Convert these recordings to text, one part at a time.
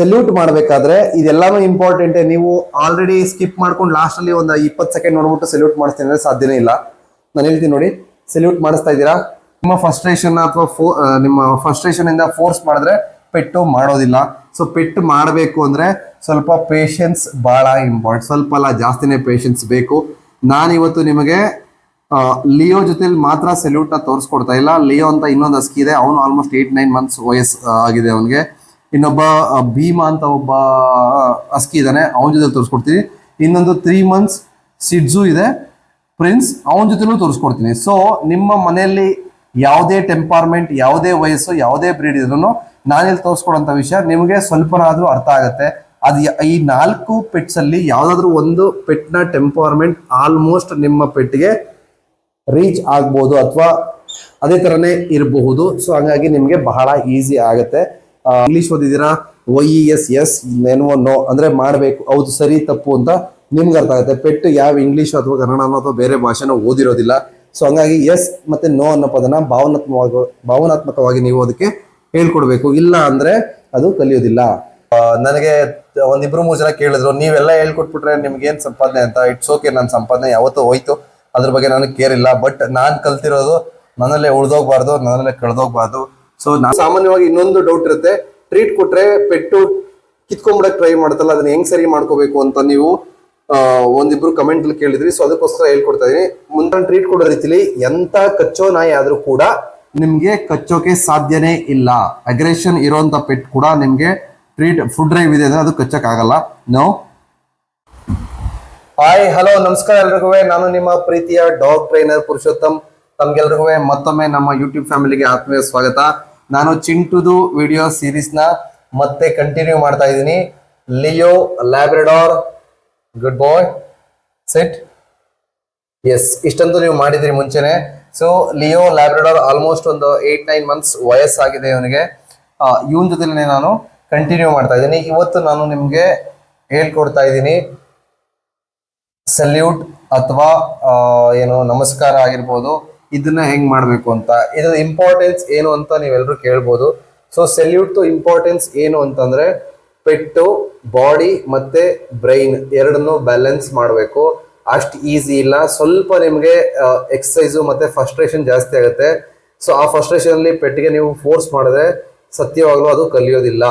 Salute ಮಾಡಬೇಕಾದ್ರೆ ಇದೆಲ್ಲಾನು important ನೀವು ಆಲ್ರೆಡಿ ಸ್ಕಿಪ್ ಮಾಡ್ಕೊಂಡು ಲಾಸ್ಟ್ ಅಲ್ಲಿ ಒಂದು ಇಪ್ಪತ್ತು ಸೆಕೆಂಡ್ ನೋಡ್ಬಿಟ್ಟು ಸೆಲ್ಯೂಟ್ ಮಾಡ್ತೀನಿ ಅಂದ್ರೆ ಸಾಧ್ಯನೇ ಇಲ್ಲ. ನಾನು ಹೇಳ್ತೀನಿ ನೋಡಿ ಸೆಲ್ಯೂಟ್ ಮಾಡಿಸ್ತಾ ಇದ್ದೀರಾ? ನಿಮ್ಮ ಫಸ್ಟ್ರೇಷನ್ ಅಥವಾ ಫೋ ನಿಮ್ಮ ಫಸ್ಟ್ರೇಷನಿಂದ ಫೋರ್ಸ್ ಮಾಡಿದ್ರೆ ಪೆಟ್ಟು ಮಾಡೋದಿಲ್ಲ. ಸೊ ಪೆಟ್ಟು ಮಾಡಬೇಕು ಅಂದ್ರೆ ಸ್ವಲ್ಪ ಪೇಷನ್ಸ್ ಬಹಳ ಇಂಪಾರ್ಟೆಂಟ್ ಸ್ವಲ್ಪ ಅಲ್ಲ, ಜಾಸ್ತಿನೇ ಪೇಷನ್ಸ್ ಬೇಕು. ನಾನಿವತ್ತು ನಿಮಗೆ ಲಿಯೋ ಜೊತೆಲಿ ಮಾತ್ರ ಸೆಲ್ಯೂಟ್ನ ತೋರಿಸ್ಕೊಡ್ತಾ ಇಲ್ಲ. ಲಿಯೋ ಅಂತ ಇನ್ನೊಂದು ಹಸ್ಕಿ ಇದೆ. ಅವನು ಆಲ್ಮೋಸ್ಟ್ ಏಟ್ ನೈನ್ ಮಂತ್ಸ್ ವಯಸ್ಸು ಆಗಿದೆ ಅವನಿಗೆ. ಇನ್ನೊಬ್ಬ ಭೀಮಾ ಅಂತ ಒಬ್ಬ ಅಸ್ಕಿ ಇದ್ದಾನೆ, ಅವನ ಜೊತೆ ತೋರಿಸ್ಕೊಡ್ತೀನಿ. ಇನ್ನೊಂದು ತ್ರೀ ಮಂತ್ಸ್ ಸಿಡ್ಜು ಇದೆ. ಪ್ರಿನ್ಸ್ ಅವನ ಜೊತೆನೂ ತೋರಿಸ್ಕೊಡ್ತೀನಿ. ಸೊ ನಿಮ್ಮ ಮನೆಯಲ್ಲಿ ಯಾವುದೇ ಟೆಂಪಾರ್ಮೆಂಟ್ ಯಾವುದೇ ವಯಸ್ಸು, ಯಾವುದೇ ಬ್ರೀಡ್ ಇದ್ರೂ ನಾನಿಲ್ಲಿ ತೋರಿಸ್ಕೊಡೋಂಥ ವಿಷಯ ನಿಮಗೆ ಸ್ವಲ್ಪನಾದರೂ ಅರ್ಥ ಆಗುತ್ತೆ. ಅದು ಈ ನಾಲ್ಕು ಪೆಟ್ಸಲ್ಲಿ ಯಾವ್ದಾದ್ರು ಒಂದು ಪೆಟ್ನ ಟೆಂಪಾರ್ಮೆಂಟ್ ಆಲ್ಮೋಸ್ಟ್ ನಿಮ್ಮ ಪೆಟ್ಗೆ ರೀಚ್ ಆಗ್ಬೋದು ಅಥವಾ ಅದೇ ತರನೇ ಇರಬಹುದು. ಸೊ ಹಂಗಾಗಿ ನಿಮಗೆ ಬಹಳ ಈಸಿ ಆಗುತ್ತೆ. ಇಂಗ್ಲಿಷ್ ಓದಿದ್ದೀರಾ? ಒ ಇ ಎಸ್ ಎಸ್ ನೆನ್ವೋ ನೋ ಅಂದ್ರೆ ಮಾಡಬೇಕು. ಹೌದು, ಸರಿ, ತಪ್ಪು ಅಂತ ನಿಮ್ಗೆ ಅರ್ಥ ಆಗುತ್ತೆ. ಪೆಟ್ಟು ಯಾವ ಇಂಗ್ಲಿಷ್ ಅಥವಾ ಕನ್ನಡನೋ ಅಥವಾ ಬೇರೆ ಭಾಷೆನೋ ಓದಿರೋದಿಲ್ಲ. ಸೊ ಹಂಗಾಗಿ ಎಸ್ ಮತ್ತೆ ನೋ ಅನ್ನೋ ಪದನ ಭಾವನಾತ್ಮಕವಾಗಿ ಭಾವನಾತ್ಮಕವಾಗಿ ನೀವು ಅದಕ್ಕೆ ಹೇಳ್ಕೊಡ್ಬೇಕು. ಇಲ್ಲ ಅಂದ್ರೆ ಅದು ಕಲಿಯೋದಿಲ್ಲ. ನನಗೆ ಒಂದಿಬ್ರು ಮೂರು ಜನ ಕೇಳಿದ್ರು, ನೀವೆಲ್ಲ ಹೇಳ್ಕೊಟ್ಬಿಟ್ರೆ ನಿಮ್ಗೆ ಏನ್ ಸಂಪಾದನೆ ಅಂತ? ಇಟ್ಸ್ ಓಕೆ ನನ್ನ ಸಂಪಾದನೆ ಯಾವತ್ತೂ ಹೋಯ್ತು. ಅದ್ರ ಬಗ್ಗೆ ನನಗೆ ಕೇರ್ ಇಲ್ಲ. ಬಟ್ ನಾನ್ ಕಲ್ತಿರೋದು ನನ್ನಲ್ಲೇ ಉಳ್ದೋಗ್ಬಾರ್ದು, ನನ್ನಲ್ಲೇ ಕಳೆದೋಗ್ಬಾರ್ದು. ಸೊ ನಾ ಸಾಮಾನ್ಯವಾಗಿ ಇನ್ನೊಂದು ಡೌಟ್ ಇರುತ್ತೆ. ಟ್ರೀಟ್ ಕೊಟ್ರೆ ಪೆಟ್ಟು ಕಿತ್ಕೊಂಡ್ಬಿಡಕ್ ಟ್ರೈ ಮಾಡ್ತಲ್ಲ, ಅದನ್ನ ಹೆಂಗ್ ಸರಿ ಮಾಡ್ಕೋಬೇಕು ಅಂತ ನೀವು ಒಂದಿಬ್ರು ಕಮೆಂಟ್ ಅಲ್ಲಿ ಕೇಳಿದ್ರಿ. ಸೊ ಅದಕ್ಕೋಸ್ಕರ ಹೇಳ್ಕೊಡ್ತಾ ಇದೀನಿ. ಮುಂದೆ ಟ್ರೀಟ್ ಕೊಡೋ ರೀತಿಲಿ ಎಂತ ಕಚ್ಚೋ ನಾಯಿ ಆದ್ರೂ ಕೂಡ ನಿಮ್ಗೆ ಕಚ್ಚೋಕೆ ಸಾಧ್ಯನೇ ಇಲ್ಲ. ಅಗ್ರೆಷನ್ ಇರೋಂತ ಪೆಟ್ ಕೂಡ ನಿಮ್ಗೆ ಟ್ರೀಟ್ ಫುಡ್ ಡ್ರೈವ್ ಇದೆ ಅದು ಕಚ್ಚಕ್ ಆಗಲ್ಲ ನೋ ಹಾಯ್ ಹಲೋ ನಮಸ್ಕಾರ ಎಲ್ರಿಗೂ. ನಾನು ನಿಮ್ಮ ಪ್ರೀತಿಯ ಡಾಗ್ ಟ್ರೈನರ್ ಪುರುಷೋತ್ತಮ್. ತಮ್ಗೆಲ್ರಿಗೂ ಮತ್ತೊಮ್ಮೆ ನಮ್ಮ ಯೂಟ್ಯೂಬ್ ಫ್ಯಾಮಿಲಿಗೆ ಆತ್ಮೀಯ ಸ್ವಾಗತ. ನಾನು ಚಿಂಟುದು ವಿಡಿಯೋ ಸೀರೀಸ್ನ ಮತ್ತೆ ಕಂಟಿನ್ಯೂ ಮಾಡ್ತಾ ಇದ್ದೀನಿ. Leo labrador good boy sit yes ಇಷ್ಟಂತೂ ನೀವು ಮಾಡಿದ್ರಿ ಮುಂಚೆನೆ. ಸೊ ಲಿಯೋ ಲ್ಯಾಬ್ರೆಡಾರ್ ಆಲ್ಮೋಸ್ಟ್ ಒಂದು ಏಟ್ ನೈನ್ ಮಂತ್ಸ್ ವಯಸ್ಸಾಗಿದೆ ಇವನಿಗೆ. ಇವನ ಜೊತೆಲೇ ನಾನು ಕಂಟಿನ್ಯೂ ಮಾಡ್ತಾ ಇದ್ದೀನಿ. ಇವತ್ತು ನಾನು ನಿಮಗೆ ಹೇಳ್ಕೊಡ್ತಾ ಇದ್ದೀನಿ. ಸಲ್ಯೂಟ್ ಅಥವಾ ಏನು ನಮಸ್ಕಾರ ಆಗಿರ್ಬೋದು. ಇದನ್ನ ಹೆಂಗ್ ಮಾಡ್ಬೇಕು ಅಂತ. ಇದರ ಇಂಪಾರ್ಟೆನ್ಸ್ ಏನು ಅಂತ ನೀವೆಲ್ಲರೂ ಕೇಳ್ಬೋದು. ಸೊ ಸೆಲ್ಯೂಟ್ ಟು ಇಂಪಾರ್ಟೆನ್ಸ್ ಏನು ಅಂತಂದ್ರೆ ಪೆಟ್ಟು ಬಾಡಿ ಮತ್ತೆ ಬ್ರೈನ್ ಎರಡನ್ನೂ ಬ್ಯಾಲೆನ್ಸ್ ಮಾಡಬೇಕು. ಅಷ್ಟು ಈಸಿ ಇಲ್ಲ. ಸ್ವಲ್ಪ ನಿಮಗೆ ಎಕ್ಸಸೈಸು ಮತ್ತೆ ಫಸ್ಟ್ರೇಷನ್ ಜಾಸ್ತಿ ಆಗುತ್ತೆ. ಸೊ ಆ ಫಸ್ಟ್ರೇಷನಲ್ಲಿ ಪೆಟ್ಟಿಗೆ ನೀವು ಫೋರ್ಸ್ ಮಾಡಿದ್ರೆ ಸತ್ಯವಾಗ್ಲೂ ಅದು ಕಲಿಯೋದಿಲ್ಲ.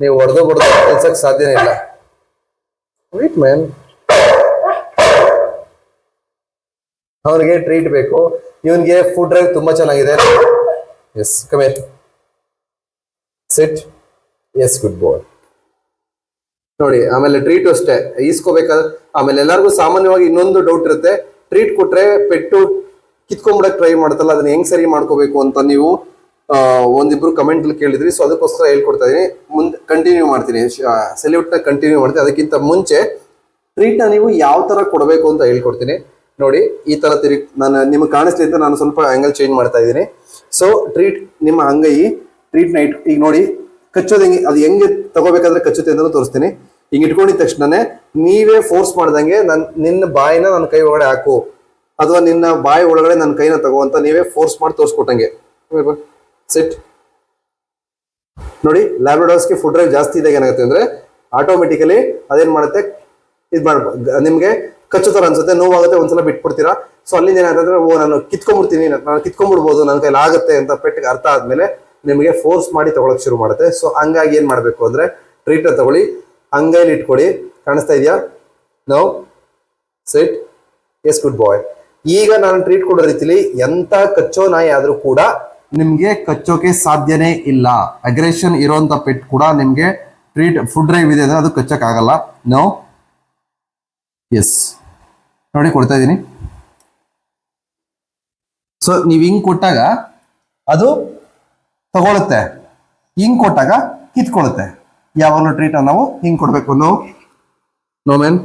ನೀವು ಹೊಡೆದು ಬಡ್ದು ಕಲ್ಸಕ್ ಸಾಧ್ಯನೇ ಇಲ್ಲ. ವೀಟ್ ಮ್ಯಾನ್ ಅವನಿಗೆ ಟ್ರೀಟ್ ಬೇಕು. ಇವನ್ಗೆ ಫುಡ್ ಡ್ರೈವ್ ತುಂಬಾ ಚೆನ್ನಾಗಿದೆ. Yes come here sit yes good boy ನೋಡಿ, ಆಮೇಲೆ ಟ್ರೀಟ್ ಅಷ್ಟೇ. ಈಸ್ಕೋಬೇಕಾದ್ರೆ, ಆಮೇಲೆ ಎಲ್ಲರಿಗೂ ಸಾಮಾನ್ಯವಾಗಿ ಇನ್ನೊಂದು ಡೌಟ್ ಇರುತ್ತೆ. ಟ್ರೀಟ್ ಕೊಟ್ರೆ ಪೆಟ್ಟು ಕಿತ್ಕೊಂಡ್ಬಿಡಕ್ ಟ್ರೈ ಮಾಡ್ತಲ್ಲ ಅದನ್ನ ಹೆಂಗ್ ಸರಿ ಮಾಡ್ಕೋಬೇಕು ಅಂತ ನೀವು ಒಂದಿಬ್ರು ಕಮೆಂಟ್ ಕೇಳಿದ್ರಿ. ಸೊ ಅದಕ್ಕೋಸ್ಕರ ಹೇಳ್ಕೊಡ್ತಾ ಇದೀನಿ. ಮುಂದೆ ಕಂಟಿನ್ಯೂ ಮಾಡ್ತೀನಿ. ಸೆಲ್ಯೂಟ್ನ ಕಂಟಿನ್ಯೂ ಮಾಡ್ತೀನಿ. ಅದಕ್ಕಿಂತ ಮುಂಚೆ ಟ್ರೀಟ್ನ ನೀವು ಯಾವ ತರ ಕೊಡಬೇಕು ಅಂತ ಹೇಳ್ಕೊಡ್ತೀನಿ. ನೋಡಿ, ಈ ತರ ತಿರುಗಿ ನಾನು ನಿಮ್ಗೆ ಕಾಣಿಸ್ಲಿ ನಾನು ಸ್ವಲ್ಪ ಆಂಗಲ್ ಚೇಂಜ್ ಮಾಡ್ತಾ ಇದ್ದೀನಿ. ಸೊ ಟ್ರೀಟ್ ನಿಮ್ಮ ಅಂಗೈ ಟ್ರೀಟ್ ನೈಟ್ ಈಗ ನೋಡಿ, ಕಚ್ಚೋದು ಹೆಂಗೆ ಅದು ಹೆಂಗೆ ತಗೋಬೇಕಾದ್ರೆ ಕಚ್ಚುತ್ತೆ ಅಂತ ತೋರಿಸ್ತೀನಿ. ಹಿಂಗೆ ಇಟ್ಕೊಂಡಿದ ತಕ್ಷಣನೇ ನೀವೇ ಫೋರ್ಸ್ ಮಾಡ್ದಂಗೆ ನನ್ನ ನಿನ್ನ ಬಾಯಿನ ನನ್ನ ಕೈ ಒಳಗಡೆ ಹಾಕು. ಅಥವಾ ನಿನ್ನ ಬಾಯಿ ಒಳಗಡೆ ನನ್ನ ಕೈನ ತಗೋ ಅಂತ ನೀವೇ ಫೋರ್ಸ್ ಮಾಡಿ ತೋರಿಸ್ಕೊಟ್ಟಂಗೆ. ಸಿಟ್ ನೋಡಿ ಲ್ಯಾಬ್ರಡಾರ್ಸ್ಗೆ ಫುಡ್ ಡ್ರೈವ್ ಜಾಸ್ತಿ ಇದ್ದಾಗ ಏನಾಗುತ್ತೆ ಅಂದ್ರೆ ಆಟೋಮೆಟಿಕಲಿ ಅದೇನ್ ಮಾಡುತ್ತೆ? ಇದು ಮಾಡ ನಿಮ್ಗೆ ಕಚ್ಚೋ ತರ ಅನ್ಸುತ್ತೆ, ನೋವಾಗುತ್ತೆ, ಒಂದ್ಸಲ ಬಿಟ್ಬಿಡ್ತೀರಾ? ಸೊ ಅಲ್ಲಿಂದ ಏನಾಗುತ್ತೆ ಓ, ನಾನು ಕಿತ್ಕೊಂಡ್ಬಿಡ್ತೀನಿ ನಾನು ಕಿತ್ಕೊಂಡ್ಬಿಡ್ಬೋದು, ನನ್ನ ಕೈಲಿ ಆಗುತ್ತೆ ಅಂತ ಪೆಟ್ಟಿಗೆ ಅರ್ಥ ಆದ್ಮೇಲೆ ನಿಮಗೆ ಫೋರ್ಸ್ ಮಾಡಿ ತಗೊಳಕ್ ಶುರು ಮಾಡುತ್ತೆ. ಸೊ ಹಂಗಾಗಿ ಏನ್ ಮಾಡ್ಬೇಕು ಅಂದ್ರೆ ಟ್ರೀಟ್ ತಗೊಳ್ಳಿ ಹಂಗೈಲಿ ಇಟ್ಕೊಳ್ಳಿ ಕಾಣಿಸ್ತಾ ಇದೆಯಾ? No set yes good boy ಈಗ ನಾನು ಟ್ರೀಟ್ ಕೊಡೋ ರೀತಿಲಿ ಎಂತ ಕಚ್ಚೋ ನಾಯಿ ಆದ್ರೂ ಕೂಡ ನಿಮ್ಗೆ ಕಚ್ಚೋಕೆ ಸಾಧ್ಯನೇ ಇಲ್ಲ. ಅಗ್ರೆಷನ್ ಇರೋಂತ ಪೆಟ್ ಕೂಡ ನಿಮ್ಗೆ ಟ್ರೀಟ್ ಫುಡ್ ಡ್ರೈವ್ ಇದೆ ಅಂದ್ರೆ ಅದು ಆಗಲ್ಲ ನೋ ಎಸ್ ನೋಡಿ ಕೊಡ್ತಾ ಇದ್ದೀನಿ. ಸೊ ನೀವು ಹಿಂಗ್ ಕೊಟ್ಟಾಗ ಅದು ತಗೊಳುತ್ತೆ. ಹಿಂಗ್ ಕೊಟ್ಟಾಗ ಕಿತ್ಕೊಳುತ್ತೆ ಯಾವಾಗಲೂ ಟ್ರೀಟ್ ನಾವು ಹಿಂಗ್ ಕೊಡಬೇಕು. No no man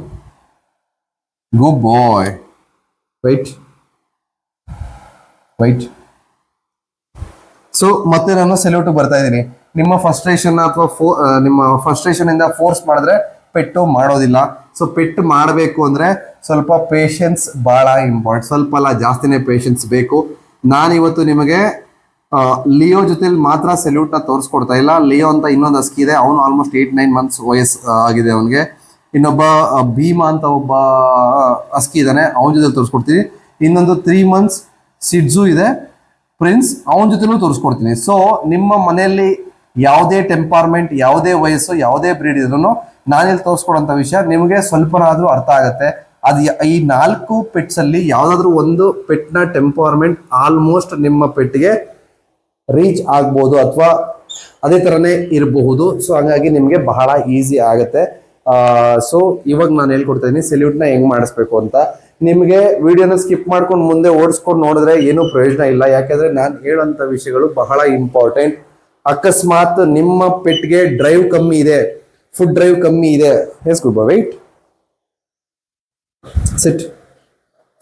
good boy wait wait so ಮತ್ತೆ ನಾನು ಸೆಲ್ಯೂಟ್ ಬರ್ತಾ ಇದ್ದೀನಿ. ನಿಮ್ಮ ಫಸ್ಟ್ರೇಷನ್ ಅಥವಾ ಫೋ ನಿಮ್ಮ ಫಸ್ಟ್ರೇಷನ್ ಇಂದ ಫೋರ್ಸ್ ಮಾಡಿದ್ರೆ ಪೆಟ್ಟು ಮಾಡೋದಿಲ್ಲ. ಸೊ ಪೆಟ್ಟು ಮಾಡಬೇಕು ಅಂದರೆ ಸ್ವಲ್ಪ ಪೇಷನ್ಸ್ ಭಾಳ ಇಂಪಾರ್ಟೆಂಟ್ ಸ್ವಲ್ಪ ಅಲ್ಲ ಜಾಸ್ತಿನೇ ಪೇಷನ್ಸ್ ಬೇಕು. ನಾನಿವತ್ತು ನಿಮಗೆ ಲಿಯೋ ಜೊತೆಲಿ ಮಾತ್ರ ಸೆಲ್ಯೂಟ್ನ ತೋರಿಸ್ಕೊಡ್ತಾ ಇಲ್ಲ. ಲಿಯೋ ಅಂತ ಇನ್ನೊಂದು ಹಸ್ಕಿ ಇದೆ. ಅವನು ಆಲ್ಮೋಸ್ಟ್ ಏಟ್ ನೈನ್ ಮಂತ್ಸ್ ವಯಸ್ಸು ಆಗಿದೆ ಅವನಿಗೆ. ಇನ್ನೊಬ್ಬ ಭೀಮಾ ಅಂತ ಒಬ್ಬ ಹಸ್ಕಿ ಇದ್ದಾನೆ. ಅವನ ಜೊತೆ ತೋರಿಸ್ಕೊಡ್ತೀನಿ. ಇನ್ನೊಂದು ತ್ರೀ ಮಂತ್ಸ್ ಸಿಡ್ಜು ಇದೆ. ಪ್ರಿನ್ಸ್ ಅವನ ಜೊತೆನೂ ತೋರಿಸ್ಕೊಡ್ತೀನಿ. ಸೊ ನಿಮ್ಮ ಮನೆಯಲ್ಲಿ ಯಾವುದೇ ಟೆಂಪಾರ್ಮೆಂಟ್ ಯಾವುದೇ ವಯಸ್ಸು, ಯಾವುದೇ ಬ್ರೀಡ್ ಇದ್ರೂ ನಾನಿಲ್ಲಿ ತೋರಿಸ್ಕೊಡೋಂಥ ವಿಷಯ ನಿಮಗೆ ಸ್ವಲ್ಪನಾದ್ರೂ ಅರ್ಥ ಆಗುತ್ತೆ. ಅದು ಈ ನಾಲ್ಕು ಪೆಟ್ಸ್ ಅಲ್ಲಿ ಯಾವ್ದಾದ್ರು ಒಂದು ಪೆಟ್ನ ಟೆಂಪಾರ್ಮೆಂಟ್ ಆಲ್ಮೋಸ್ಟ್ ನಿಮ್ಮ ಪೆಟ್ಗೆ ರೀಚ್ ಆಗ್ಬೋದು ಅಥವಾ ಅದೇ ತರನೇ ಇರಬಹುದು. ಸೊ ಹಂಗಾಗಿ ನಿಮಗೆ ಬಹಳ ಈಸಿ ಆಗುತ್ತೆ. ಸೊ ಇವಾಗ ನಾನು ಹೇಳ್ಕೊಡ್ತಾ ಸೆಲ್ಯೂಟ್ ಸೆಲ್ಯೂಟ್ನ ಹೆಂಗ್ ಮಾಡಿಸ್ಬೇಕು ಅಂತ. ನಿಮಗೆ ವಿಡಿಯೋನ ಸ್ಕಿಪ್ ಮಾಡ್ಕೊಂಡು ಮುಂದೆ ಓಡಿಸ್ಕೊಂಡು ನೋಡಿದ್ರೆ ಏನೂ ಪ್ರಯೋಜನ ಇಲ್ಲ. ಯಾಕಂದ್ರೆ ನಾನು ಹೇಳೋಂಥ ವಿಷಯಗಳು ಬಹಳ ಇಂಪಾರ್ಟೆಂಟ್ ಅಕಸ್ಮಾತ್ ನಿಮ್ಮ ಪೆಟ್ಗೆ ಡ್ರೈವ್ ಕಮ್ಮಿ ಇದೆ ಫುಡ್ ಡ್ರೈವ್ ಕಮ್ಮಿ ಇದೆ. Good wait sit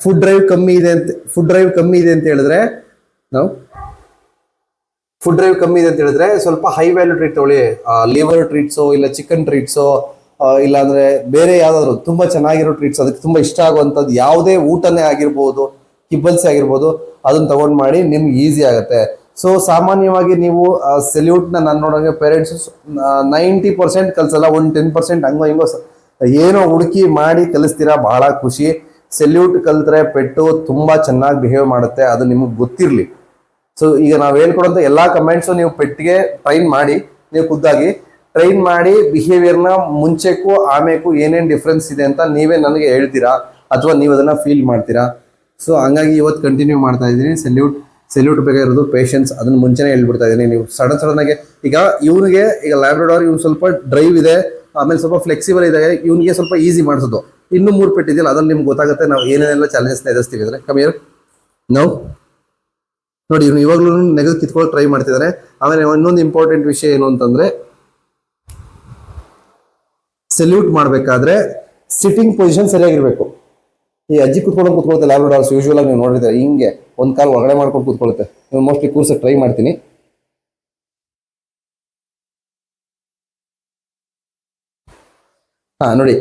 food drive ಕಮ್ಮಿ ಇದೆ ಅಂತ ಫುಡ್ ಡ್ರೈವ್ ಕಮ್ಮಿ ಇದೆ ಅಂತ ಹೇಳಿದ್ರೆ, ನಾವು? ಫುಡ್ ಡ್ರೈವ್ ಕಮ್ಮಿ ಇದೆ ಅಂತ ಹೇಳಿದ್ರೆ ಸ್ವಲ್ಪ ಹೈ ವ್ಯಾಲ್ಯೂ ಟ್ರೀಟ್ ತಗೊಳ್ಳಿ. ಲಿವರ್ ಟ್ರೀಟ್ಸು ಇಲ್ಲ ಚಿಕನ್ ಟ್ರೀಟ್ಸು ಇಲ್ಲ ಅಂದ್ರೆ ಬೇರೆ ಯಾವ್ದಾದ್ರು ತುಂಬಾ ಚೆನ್ನಾಗಿರೋ ಟ್ರೀಟ್ಸ್ ಅದಕ್ಕೆ ತುಂಬಾ ಇಷ್ಟ ಆಗುವಂಥದ್ದು ಯಾವುದೇ ಊಟನೇ ಆಗಿರ್ಬೋದು ಕಿಬ್ಬಲ್ಸ್ ಆಗಿರ್ಬೋದು, ಅದನ್ನ ತಗೊಂಡ್ ಮಾಡಿ ನಿಮ್ಗೆ ಈಸಿ ಆಗುತ್ತೆ. ಸೊ ಸಾಮಾನ್ಯವಾಗಿ ನೀವು ಸೆಲ್ಯೂಟ್ನ ನಾನು ನೋಡೋಂಗೆ ಪೇರೆಂಟ್ಸ್ ನೈಂಟಿ ಪರ್ಸೆಂಟ್ ಕಲ್ಸಲ್ಲ, ಒಂದು ಟೆನ್ ಪರ್ಸೆಂಟ್ ಹಂಗೋ ಹಿಂಗೋ ಏನೋ ಹುಡುಕಿ ಮಾಡಿ ಕಲಿಸ್ತೀರಾ ಬಹಳ ಖುಷಿ. ಸೆಲ್ಯೂಟ್ ಕಲ್ತ್ರೆ ಪೆಟ್ಟು ತುಂಬಾ ಚೆನ್ನಾಗಿ ಬಿಹೇವ್ ಮಾಡುತ್ತೆ, ಅದು ನಿಮಗೆ ಗೊತ್ತಿರಲಿ. ಸೊ ಈಗ ನಾವು ಹೇಳ್ಕೊಡೋಂಥ ಎಲ್ಲಾ ಕಮೆಂಟ್ಸು ನೀವು ಪೆಟ್ಟಿಗೆ ಟ್ರೈನ್ ಮಾಡಿ, ನೀವು ಖುದ್ದಾಗಿ ಟ್ರೈನ್ ಮಾಡಿ ಬಿಹೇವಿಯರ್ನ ಮುಂಚೆಕ್ಕೂ ಆಮೇಕ್ಕೂ ಏನೇನು ಡಿಫ್ರೆನ್ಸ್ ಇದೆ ಅಂತ ನೀವೇ ನನಗೆ ಹೇಳ್ತೀರಾ, ಅಥವಾ ನೀವು ಅದನ್ನ ಫೀಲ್ ಮಾಡ್ತೀರಾ. ಸೊ ಹಂಗಾಗಿ ಇವತ್ತು ಕಂಟಿನ್ಯೂ ಮಾಡ್ತಾ ಇದ್ದೀನಿ. ಸೆಲ್ಯೂಟ್ ಸೆಲ್ಯೂಟ್ ಬೇಕಾಗಿರೋದು ಪೇಷನ್ಸ್ ಅದನ್ನ ಮುಂಚೆನೇ ಹೇಳ್ಬಿಡ್ತಾ ಇದ್ದೀನಿ ನೀವು ಸಡನ್ ಸಡನ್ ಆಗಿ ಈಗ ಇವನಿಗೆ, ಈಗ ಲ್ಯಾಬ್ರಡಾರ್ ಇವ್ನು ಸ್ವಲ್ಪ ಡ್ರೈವ್ ಇದೆ, ಆಮೇಲೆ ಸ್ವಲ್ಪ ಫ್ಲೆಕ್ಸಿಬಲ್ ಇದೆ ಇವನಿಗೆ ಸ್ವಲ್ಪ ಈಸಿ ಮಾಡಿಸೋದು. ಇನ್ನೂ ಮೂರು ಪೆಟ್ಟಿದೆಯಲ್ಲ ಅದ್ರಲ್ಲಿ ನಿಮ್ಗೆ ಗೊತ್ತಾಗುತ್ತೆ. ನಾವು ಏನೇನೆಲ್ಲ ಚಾಲೆಂಜಸ್ನ ಎದುರಿಸ್ತೀವಿ ಅಂದ್ರೆ. ಕಮ್ಮಿಯರ್ ನಾವು ನೋಡಿ, ಇವನು ಇವಾಗ್ಲೂ ನೆಗೆದು ಕಿತ್ಕೊಳ್ಳೋಕೆ ಟ್ರೈ ಮಾಡ್ತಿದ್ದಾರೆ ಆಮೇಲೆ ಇನ್ನೊಂದು ಇಂಪಾರ್ಟೆಂಟ್ ವಿಷಯ ಏನು ಅಂತಂದ್ರೆ ಸೆಲ್ಯೂಟ್ ಮಾಡಬೇಕಾದ್ರೆ ಸಿಟ್ಟಿಂಗ್ ಪೊಸಿಷನ್ ಸರಿಯಾಗಿರಬೇಕು. ಈ ಅಜ್ಜಿ ಕುತ್ಕೊಂಡು ಕುತ್ಕೊಳ್ತಾರೆ ಲ್ಯಾಬ್ರಡಾರ್ಸ್ ಯೂಶ್ವಲಾಗಿ ನೀವು ನೋಡಿದ್ರೆ, ಹಿಂಗೆ. ಒಂದ್ ಕಾಲು ಒಳಗಡೆ ಮಾಡ್ಕೊಂಡು ಕೂತ್ಕೊಳ್ಳುತ್ತೆ. ನಾನು ಮೋಸ್ಟ್ಲಿ ಕೂರ್ಸಕ್ಕೆ ಟ್ರೈ ಮಾಡ್ತೀನಿ. ಹಾಂ, ನೋಡಿ.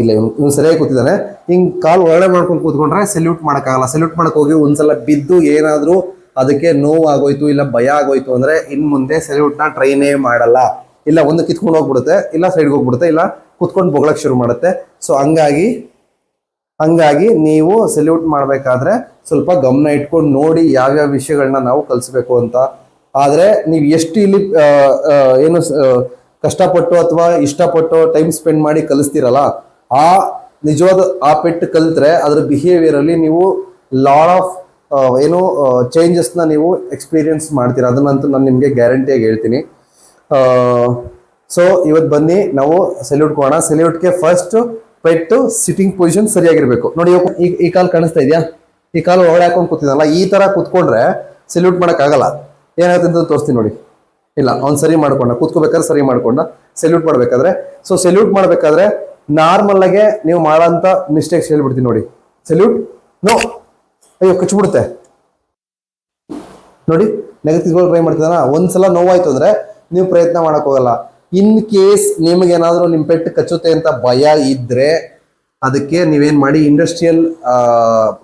ಇಲ್ಲ ಇವ್ನು ಸರಿಯಾಗಿ ಕೂತಿದ್ದಾನೆ. ಹಿಂಗೆ ಕಾಲ್ ಒಳಗಡೆ ಮಾಡ್ಕೊಂಡು ಕೂತ್ಕೊಂಡ್ರೆ ಸೆಲ್ಯೂಟ್ ಮಾಡೋಕ್ಕಾಗಲ್ಲ. ಸೆಲ್ಯೂಟ್ ಮಾಡಕ್ ಹೋಗಿ ಒಂದ್ಸಲ ಬಿದ್ದು ಏನಾದ್ರೂ ಅದಕ್ಕೆ ನೋವು ಆಗೋಯ್ತು ಇಲ್ಲ ಭಯ ಆಗೋಯ್ತು ಅಂದ್ರೆ ಇನ್ನು ಮುಂದೆ ಸೆಲ್ಯೂಟ್ನ ಟ್ರೈನೇ ಮಾಡಲ್ಲ. ಇಲ್ಲ ಒಂದು ಕಿತ್ಕೊಂಡು ಹೋಗ್ಬಿಡುತ್ತೆ, ಇಲ್ಲ ಸೈಡ್ಗೆ ಹೋಗ್ಬಿಡುತ್ತೆ, ಇಲ್ಲ ಕುತ್ಕೊಂಡು ಬೊಗಳಕ್ಕೆ ಶುರು ಮಾಡುತ್ತೆ. ಸೊ ಹಂಗಾಗಿ ಹಂಗಾಗಿ ನೀವು ಸೆಲ್ಯೂಟ್ ಮಾಡಬೇಕಾದ್ರೆ ಸ್ವಲ್ಪ ಗಮನ ಇಟ್ಕೊಂಡು ನೋಡಿ ಯಾವ್ಯಾವ ವಿಷಯಗಳನ್ನ ನಾವು ಕಲಿಸ್ಬೇಕು ಅಂತ. ಆದರೆ ನೀವು ಎಷ್ಟು ಇಲ್ಲಿ ಏನು ಕಷ್ಟಪಟ್ಟು ಅಥವಾ ಇಷ್ಟಪಟ್ಟು ಟೈಮ್ ಸ್ಪೆಂಡ್ ಮಾಡಿ ಕಲಿಸ್ತೀರಲ್ಲ, ಆ ನಿಜವಾದ, ಆ ಪೆಟ್ಟು ಕಲಿತ್ರೆ ಅದರ ಬಿಹೇವಿಯರಲ್ಲಿ ನೀವು ಲಾಡ್ ಆಫ್ ಏನು ಚೇಂಜಸ್ನ ನೀವು ಎಕ್ಸ್ಪೀರಿಯನ್ಸ್ ಮಾಡ್ತೀರಾ. ಅದನ್ನಂತೂ ನಾನು ನಿಮಗೆ ಗ್ಯಾರಂಟಿಯಾಗಿ ಹೇಳ್ತೀನಿ. ಸೊ ಇವತ್ತು ಬನ್ನಿ, ನಾವು ಸೆಲ್ಯೂಟ್ ಕೊಡೋಣ. ಸೆಲ್ಯೂಟ್ಗೆ ಫಸ್ಟ್ ಪೆಟ್ಟು ಸಿಟ್ಟಿಂಗ್ ಪೊಸಿಷನ್ ಸರಿಯಾಗಿರಬೇಕು. ನೋಡಿ, ಈ ಕಾಲ್ ಕಾಣಿಸ್ತಾ ಇದೆಯಾ? ಈ ಕಾಲು ಒಳಗಡೆ ಹಾಕೊಂಡು ಕೂತಿದ್ದಲ್ಲ ಈ ತರ ಕೂತ್ಕೊಂಡ್ರೆ ಸೆಲ್ಯೂಟ್ ಆಗಲ್ಲ ಏನಾಗುತ್ತೆ ಅಂತ ತೋರಿಸ್ತೀನಿ ನೋಡಿ. ಇಲ್ಲ, ಅವ್ನು ಸರಿ ಮಾಡ್ಕೊಂಡ, ಕೂತ್ಕೋಬೇಕಾದ್ರೆ ಸರಿ ಮಾಡ್ಕೊಂಡ ಸೆಲ್ಯೂಟ್ ಮಾಡ್ಬೇಕಾದ್ರೆ. ಸೊ ಸೆಲ್ಯೂಟ್ ಮಾಡ್ಬೇಕಾದ್ರೆ ಆಗಿ ನೀವು ಮಾಡೋಂಥ ಮಿಸ್ಟೇಕ್ಸ್ ಹೇಳ್ಬಿಡ್ತೀನಿ ನೋಡಿ. ಸೆಲ್ಯೂಟ್ ನೋ ಅಯ್ಯೋ, ಕಚ್ಬಿಡುತ್ತೆ. ನೋಡಿ ನೆಗೆಟಿವ್ ಟ್ರೈ ಮಾಡ್ತಿದ್ದಾನ? ಒಂದ್ಸಲ ನೋವಾಯ್ತು ಅಂದ್ರೆ ನೀವು ಪ್ರಯತ್ನ ಮಾಡೋಕ್ಕೋಗಲ್ಲ ಇನ್ ಕೇಸ್ ನಿಮ್ಗೆ ನಿಮ್ಮ ನಿಮ್ ಪೆಟ್ಟು ಕಚ್ಚುತ್ತೆ ಅಂತ ಭಯ ಇದ್ರೆ ಅದಕ್ಕೆ ನೀವೇನು ಮಾಡಿ ಇಂಡಸ್ಟ್ರಿಯಲ್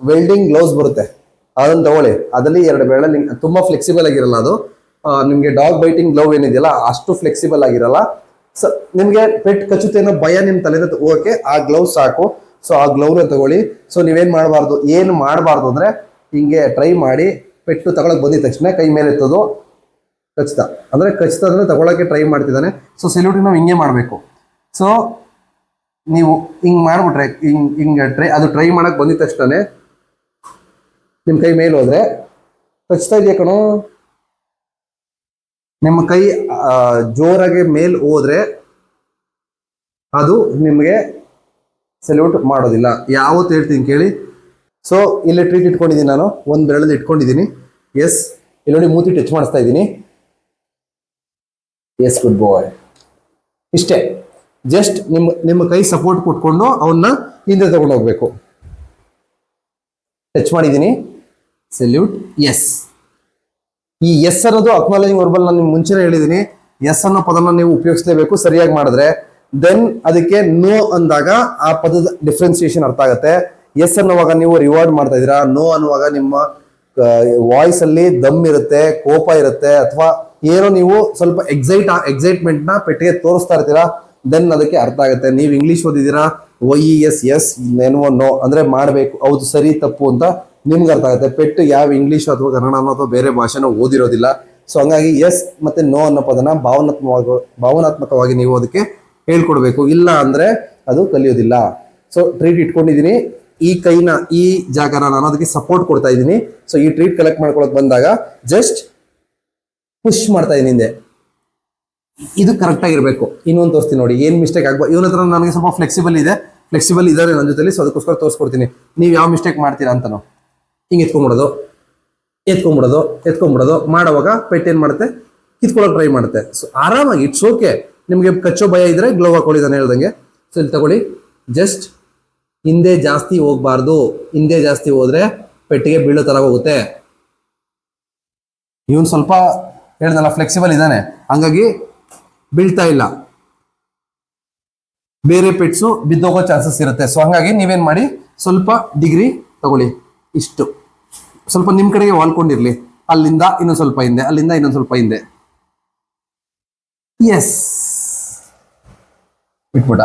ವೆಲ್ಡಿಂಗ್ ಗ್ಲೌಸ್ ಬರುತ್ತೆ. ಅದನ್ನ ತಗೊಳ್ಳಿ. ಅದರಲ್ಲಿ ಎರಡು ಬೆಳ ತುಂಬಾ ಫ್ಲೆಕ್ಸಿಬಲ್ ಆಗಿರಲ್ಲ ಅದು. ನಿಮಗೆ ಡಾಗ್ ಬೈಟಿಂಗ್ ಗ್ಲೌ ಏನಿದೆಯಲ್ಲ, ಅಷ್ಟು ಫ್ಲೆಕ್ಸಿಬಲ್ ಆಗಿರಲ್ಲ. ಸೊ, ನಿಮಗೆ ಪೆಟ್ ಕಚ್ಚುತ್ತೆ ಅನ್ನೋ ಭಯ ನಿಮ್ಮ ತಲೆ ಓಕೆ ಆ ಗ್ಲೌಸ್ ಸಾಕು. ಸೊ ಆ ಗ್ಲೌನ ತಗೊಳ್ಳಿ. ಸೊ ನೀವೇನು ಮಾಡಬಾರ್ದು, ಏನು ಮಾಡಬಾರ್ದು ಅಂದ್ರೆ ಹಿಂಗೆ ಟ್ರೈ ಮಾಡಿ ಪೆಟ್ಟು ತಗೊಳಕ್ ಬಂದಿದ ತಕ್ಷಣ ಕೈ ಮೇಲೆ ಎತ್ತೋದು. ಖಚಿತ. ಅಂದ್ರೆ ಖಚಿತ ಅಂದ್ರೆ ತಗೊಳಕ್ಕೆ ಟ್ರೈ ಮಾಡ್ತಿದ್ದಾನೆ. ಸೊ ಸೆಲ್ಯೂಟ್ ನಾವು ಹಿಂಗೆ ಮಾಡಬೇಕು. ಸೊ ನೀವು ಹಿಂಗೆ ಮಾಡ್ಬಿಟ್ರೆ, ಹಿಂಗ್, ಹಿಂಗೆ ಟ್ರೈ ಅದು ಟ್ರೈ ಮಾಡಕ್ ಬಂದಿದ ತಕ್ಷಣ ನಿಮ್ಮ ಕೈ ಮೇಲೆ ಹೋದ್ರೆ ಖಚಿತ ಇದೆಯಾ ಕಣೋ? ನಿಮ್ಮ ಕೈ ಜೋರಾಗಿ ಮೇಲ್ ಹೋದ್ರೆ ಅದು ನಿಮಗೆ ಸೆಲ್ಯೂಟ್ ಮಾಡೋದಿಲ್ಲ. ಯಾವತ್ತು ಹೇಳ್ತೀನಿ ಕೇಳಿ. ಸೊ ಇಲ್ಲಿ ಟ್ರೀಟ್ ಇಟ್ಕೊಂಡಿದ್ದೀನಿ ನಾನು. ಒಂದು ಬೆರಳಲ್ಲಿ ಇಟ್ಕೊಂಡಿದ್ದೀನಿ. ಎಸ್ ಇಲ್ಲಿ ನೋಡಿ ಮೂತಿ ಟಚ್ ಮಾಡಿಸ್ತಾ ಇದ್ದೀನಿ. ಎಸ್ ಗುಡ್ ಬಾಯ್ ಇಷ್ಟೇ. ಜಸ್ಟ್ ನಿಮ್ಮ ನಿಮ್ಮ ಕೈ ಸಪೋರ್ಟ್ ಕೊಟ್ಕೊಂಡು ಅವನ್ನ ಹಿಂದೆ ತಗೊಂಡು ಹೋಗ್ಬೇಕು. ಟಚ್ ಮಾಡಿದ್ದೀನಿ ಸೆಲ್ಯೂಟ್ ಎಸ್ ಈ ಎಸ್ ಅನ್ನೋದು ಅಕ್ನಾಲಜಿಂಗ್ ವರ್ಬಲ್ ನಾನು ನಿಮ್ಗೆ ಮುಂಚೆನೇ ಹೇಳಿದ್ದೀನಿ ಎಸ್ ಅನ್ನೋ ಪದನ ನೀವು ಉಪಯೋಗಿಸಲೇಬೇಕು, ಸರಿಯಾಗಿ ಮಾಡಿದ್ರೆ. ದೆನ್ ಅದಕ್ಕೆ ನೋ ಅಂದಾಗ ಆ ಪದದ ಡಿಫ್ರೆನ್ಸಿಯೇಷನ್ ಅರ್ಥ ಆಗುತ್ತೆ. ಎಸ್ ಅನ್ನುವಾಗ ನೀವು ರಿವಾರ್ಡ್ ಮಾಡ್ತಾ ಇದ್ದೀರಾ? ನೋ ಅನ್ನುವಾಗ ನಿಮ್ಮ ವಾಯ್ಸ್ ಅಲ್ಲಿ ದಮ್ ಇರುತ್ತೆ, ಕೋಪ ಇರುತ್ತೆ, ಅಥವಾ ಏನೋ ನೀವು ಸ್ವಲ್ಪ ಎಕ್ಸೈಟ್ ಎಕ್ಸೈಟ್ಮೆಂಟ್ನ ಪೆಟ್ಟಿಗೆ ತೋರಿಸ್ತಾ ಇರ್ತೀರಾ? ದೆನ್ ಅದಕ್ಕೆ ಅರ್ಥ ಆಗುತ್ತೆ. ನೀವು ಇಂಗ್ಲಿಷ್ ಓದಿದ್ದೀರಾ? ವೈ ಎಸ್ ಎಸ್ ಏನೋ ನೋ ಅಂದ್ರೆ ಮಾಡಬೇಕು. ಹೌದು, ಸರಿ, ತಪ್ಪು ಅಂತ ನಿಮ್ಗೆ ಅರ್ಥ ಆಗುತ್ತೆ. ಪೆಟ್ಟು ಯಾವ ಇಂಗ್ಲಿಷ್ ಅಥವಾ ಕನ್ನಡ ಅಥವಾ ಬೇರೆ ಭಾಷೆನೋ ಓದಿರೋದಿಲ್ಲ. ಸೊ ಹಂಗಾಗಿ ಎಸ್ ಮತ್ತೆ ನೋ ಅನ್ನೋ ಪದನ ಭಾವನಾತ್ಮಕವಾಗಿ ಭಾವನಾತ್ಮಕವಾಗಿ ನೀವು ಅದಕ್ಕೆ ಹೇಳ್ಕೊಡ್ಬೇಕು. ಇಲ್ಲ ಅಂದ್ರೆ ಅದು ಕಲಿಯೋದಿಲ್ಲ. ಸೊ ಟ್ರೀಟ್ ಇಟ್ಕೊಂಡಿದ್ದೀನಿ. ಈ ಕೈನ, ಈ ಜಾಗನ ನಾನು ಅದಕ್ಕೆ ಸಪೋರ್ಟ್ ಕೊಡ್ತಾ ಇದ್ದೀನಿ. ಸೊ ಈ ಟ್ರೀಟ್ ಕಲೆಕ್ಟ್ ಮಾಡ್ಕೊಳಕ್ ಬಂದಾಗ ಜಸ್ಟ್ ಪುಷ್ ಮಾಡ್ತಾ ಇದ್ದೀನಿ ಹಿಂದೆ. ಇದು ಕರೆಕ್ಟ್ ಆಗಿರ್ಬೇಕು. ಇನ್ನೊಂದು ತೋರಿಸ್ತೀನಿ ನೋಡಿ, ಏನ್ ಮಿಸ್ಟೇಕ್ ಆಗ್ಬೋದು ಇವನ ಹತ್ರ ನನಗೆ ಸ್ವಲ್ಪ ಫ್ಲೆಕ್ಸಿಬಲ್ ಇದೆ. ಫ್ಲೆಕ್ಸಿಬಲ್ ಇದ್ದಾರೆ ನನ್ನ ಜೊತೆಲಿ, ಸೊ ಅದಕ್ಕೋಸ್ಕರ ತೋರಿಸ್ಕೊಡ್ತೀನಿ. ನೀವು ಯಾವ ಮಿಸ್ಟೇಕ್ ಮಾಡ್ತೀರಾ ಅಂತನೋ. ಹಿಂಗೆ ಎತ್ಕೊಂಬಿಡೋದು ಎತ್ಕೊಂಬಿಡೋದು ಎತ್ಕೊಂಬಿಡೋದು. ಮಾಡೋವಾಗ ಪೆಟ್ಟು ಏನು ಮಾಡುತ್ತೆ? ಕಿತ್ಕೊಳ್ಳೋಕೆ ಟ್ರೈ ಮಾಡುತ್ತೆ. ಸೊ ಆರಾಮಾಗಿ ಇಟ್ಸ್ ಓಕೆ ನಿಮಗೆ ಕಚ್ಚೋ ಭಯ ಇದ್ರೆ ಗ್ಲೋವ್ ಹಾಕೊಳ್ಳಿ ನಾನು ಹೇಳ್ದಂಗೆ. ಸೊ ಇಲ್ಲಿ ತಗೊಳ್ಳಿ. ಜಸ್ಟ್ ಹಿಂದೆ ಜಾಸ್ತಿ ಹೋಗಬಾರ್ದು. ಹಿಂದೆ ಜಾಸ್ತಿ ಹೋದ್ರೆ ಪೆಟ್ಟಿಗೆ ಬೀಳೋ ತರ ಹೋಗುತ್ತೆ. ಇವನ್ ಸ್ವಲ್ಪ ಹೇಳ್ದಲ್ಲ ಫ್ಲೆಕ್ಸಿಬಲ್ ಇದ್ದಾನೆ. ಹಂಗಾಗಿ ಬೀಳ್ತಾ ಇಲ್ಲ. ಬೇರೆ ಪೆಟ್ಸು ಬಿದ್ದೋಗೋ ಚಾನ್ಸಸ್ ಇರುತ್ತೆ. ಸೊ ಹಂಗಾಗಿ ನೀವೇನ್ ಮಾಡಿ, ಸ್ವಲ್ಪ ಡಿಗ್ರಿ ತಗೊಳ್ಳಿ. ಇಷ್ಟು. ಸ್ವಲ್ಪ ನಿಮ್ಮ ಕಡೆಗೆ ವಾಲ್ಕೊಂಡಿರ್ಲಿ. ಅಲ್ಲಿಂದ ಇನ್ನೊಂದು ಸ್ವಲ್ಪ ಹಿಂದೆ, ಅಲ್ಲಿಂದ ಇನ್ನೊಂದು ಸ್ವಲ್ಪ ಹಿಂದೆ. ಎಸ್ ಬಿಟ್ಬಿಡ.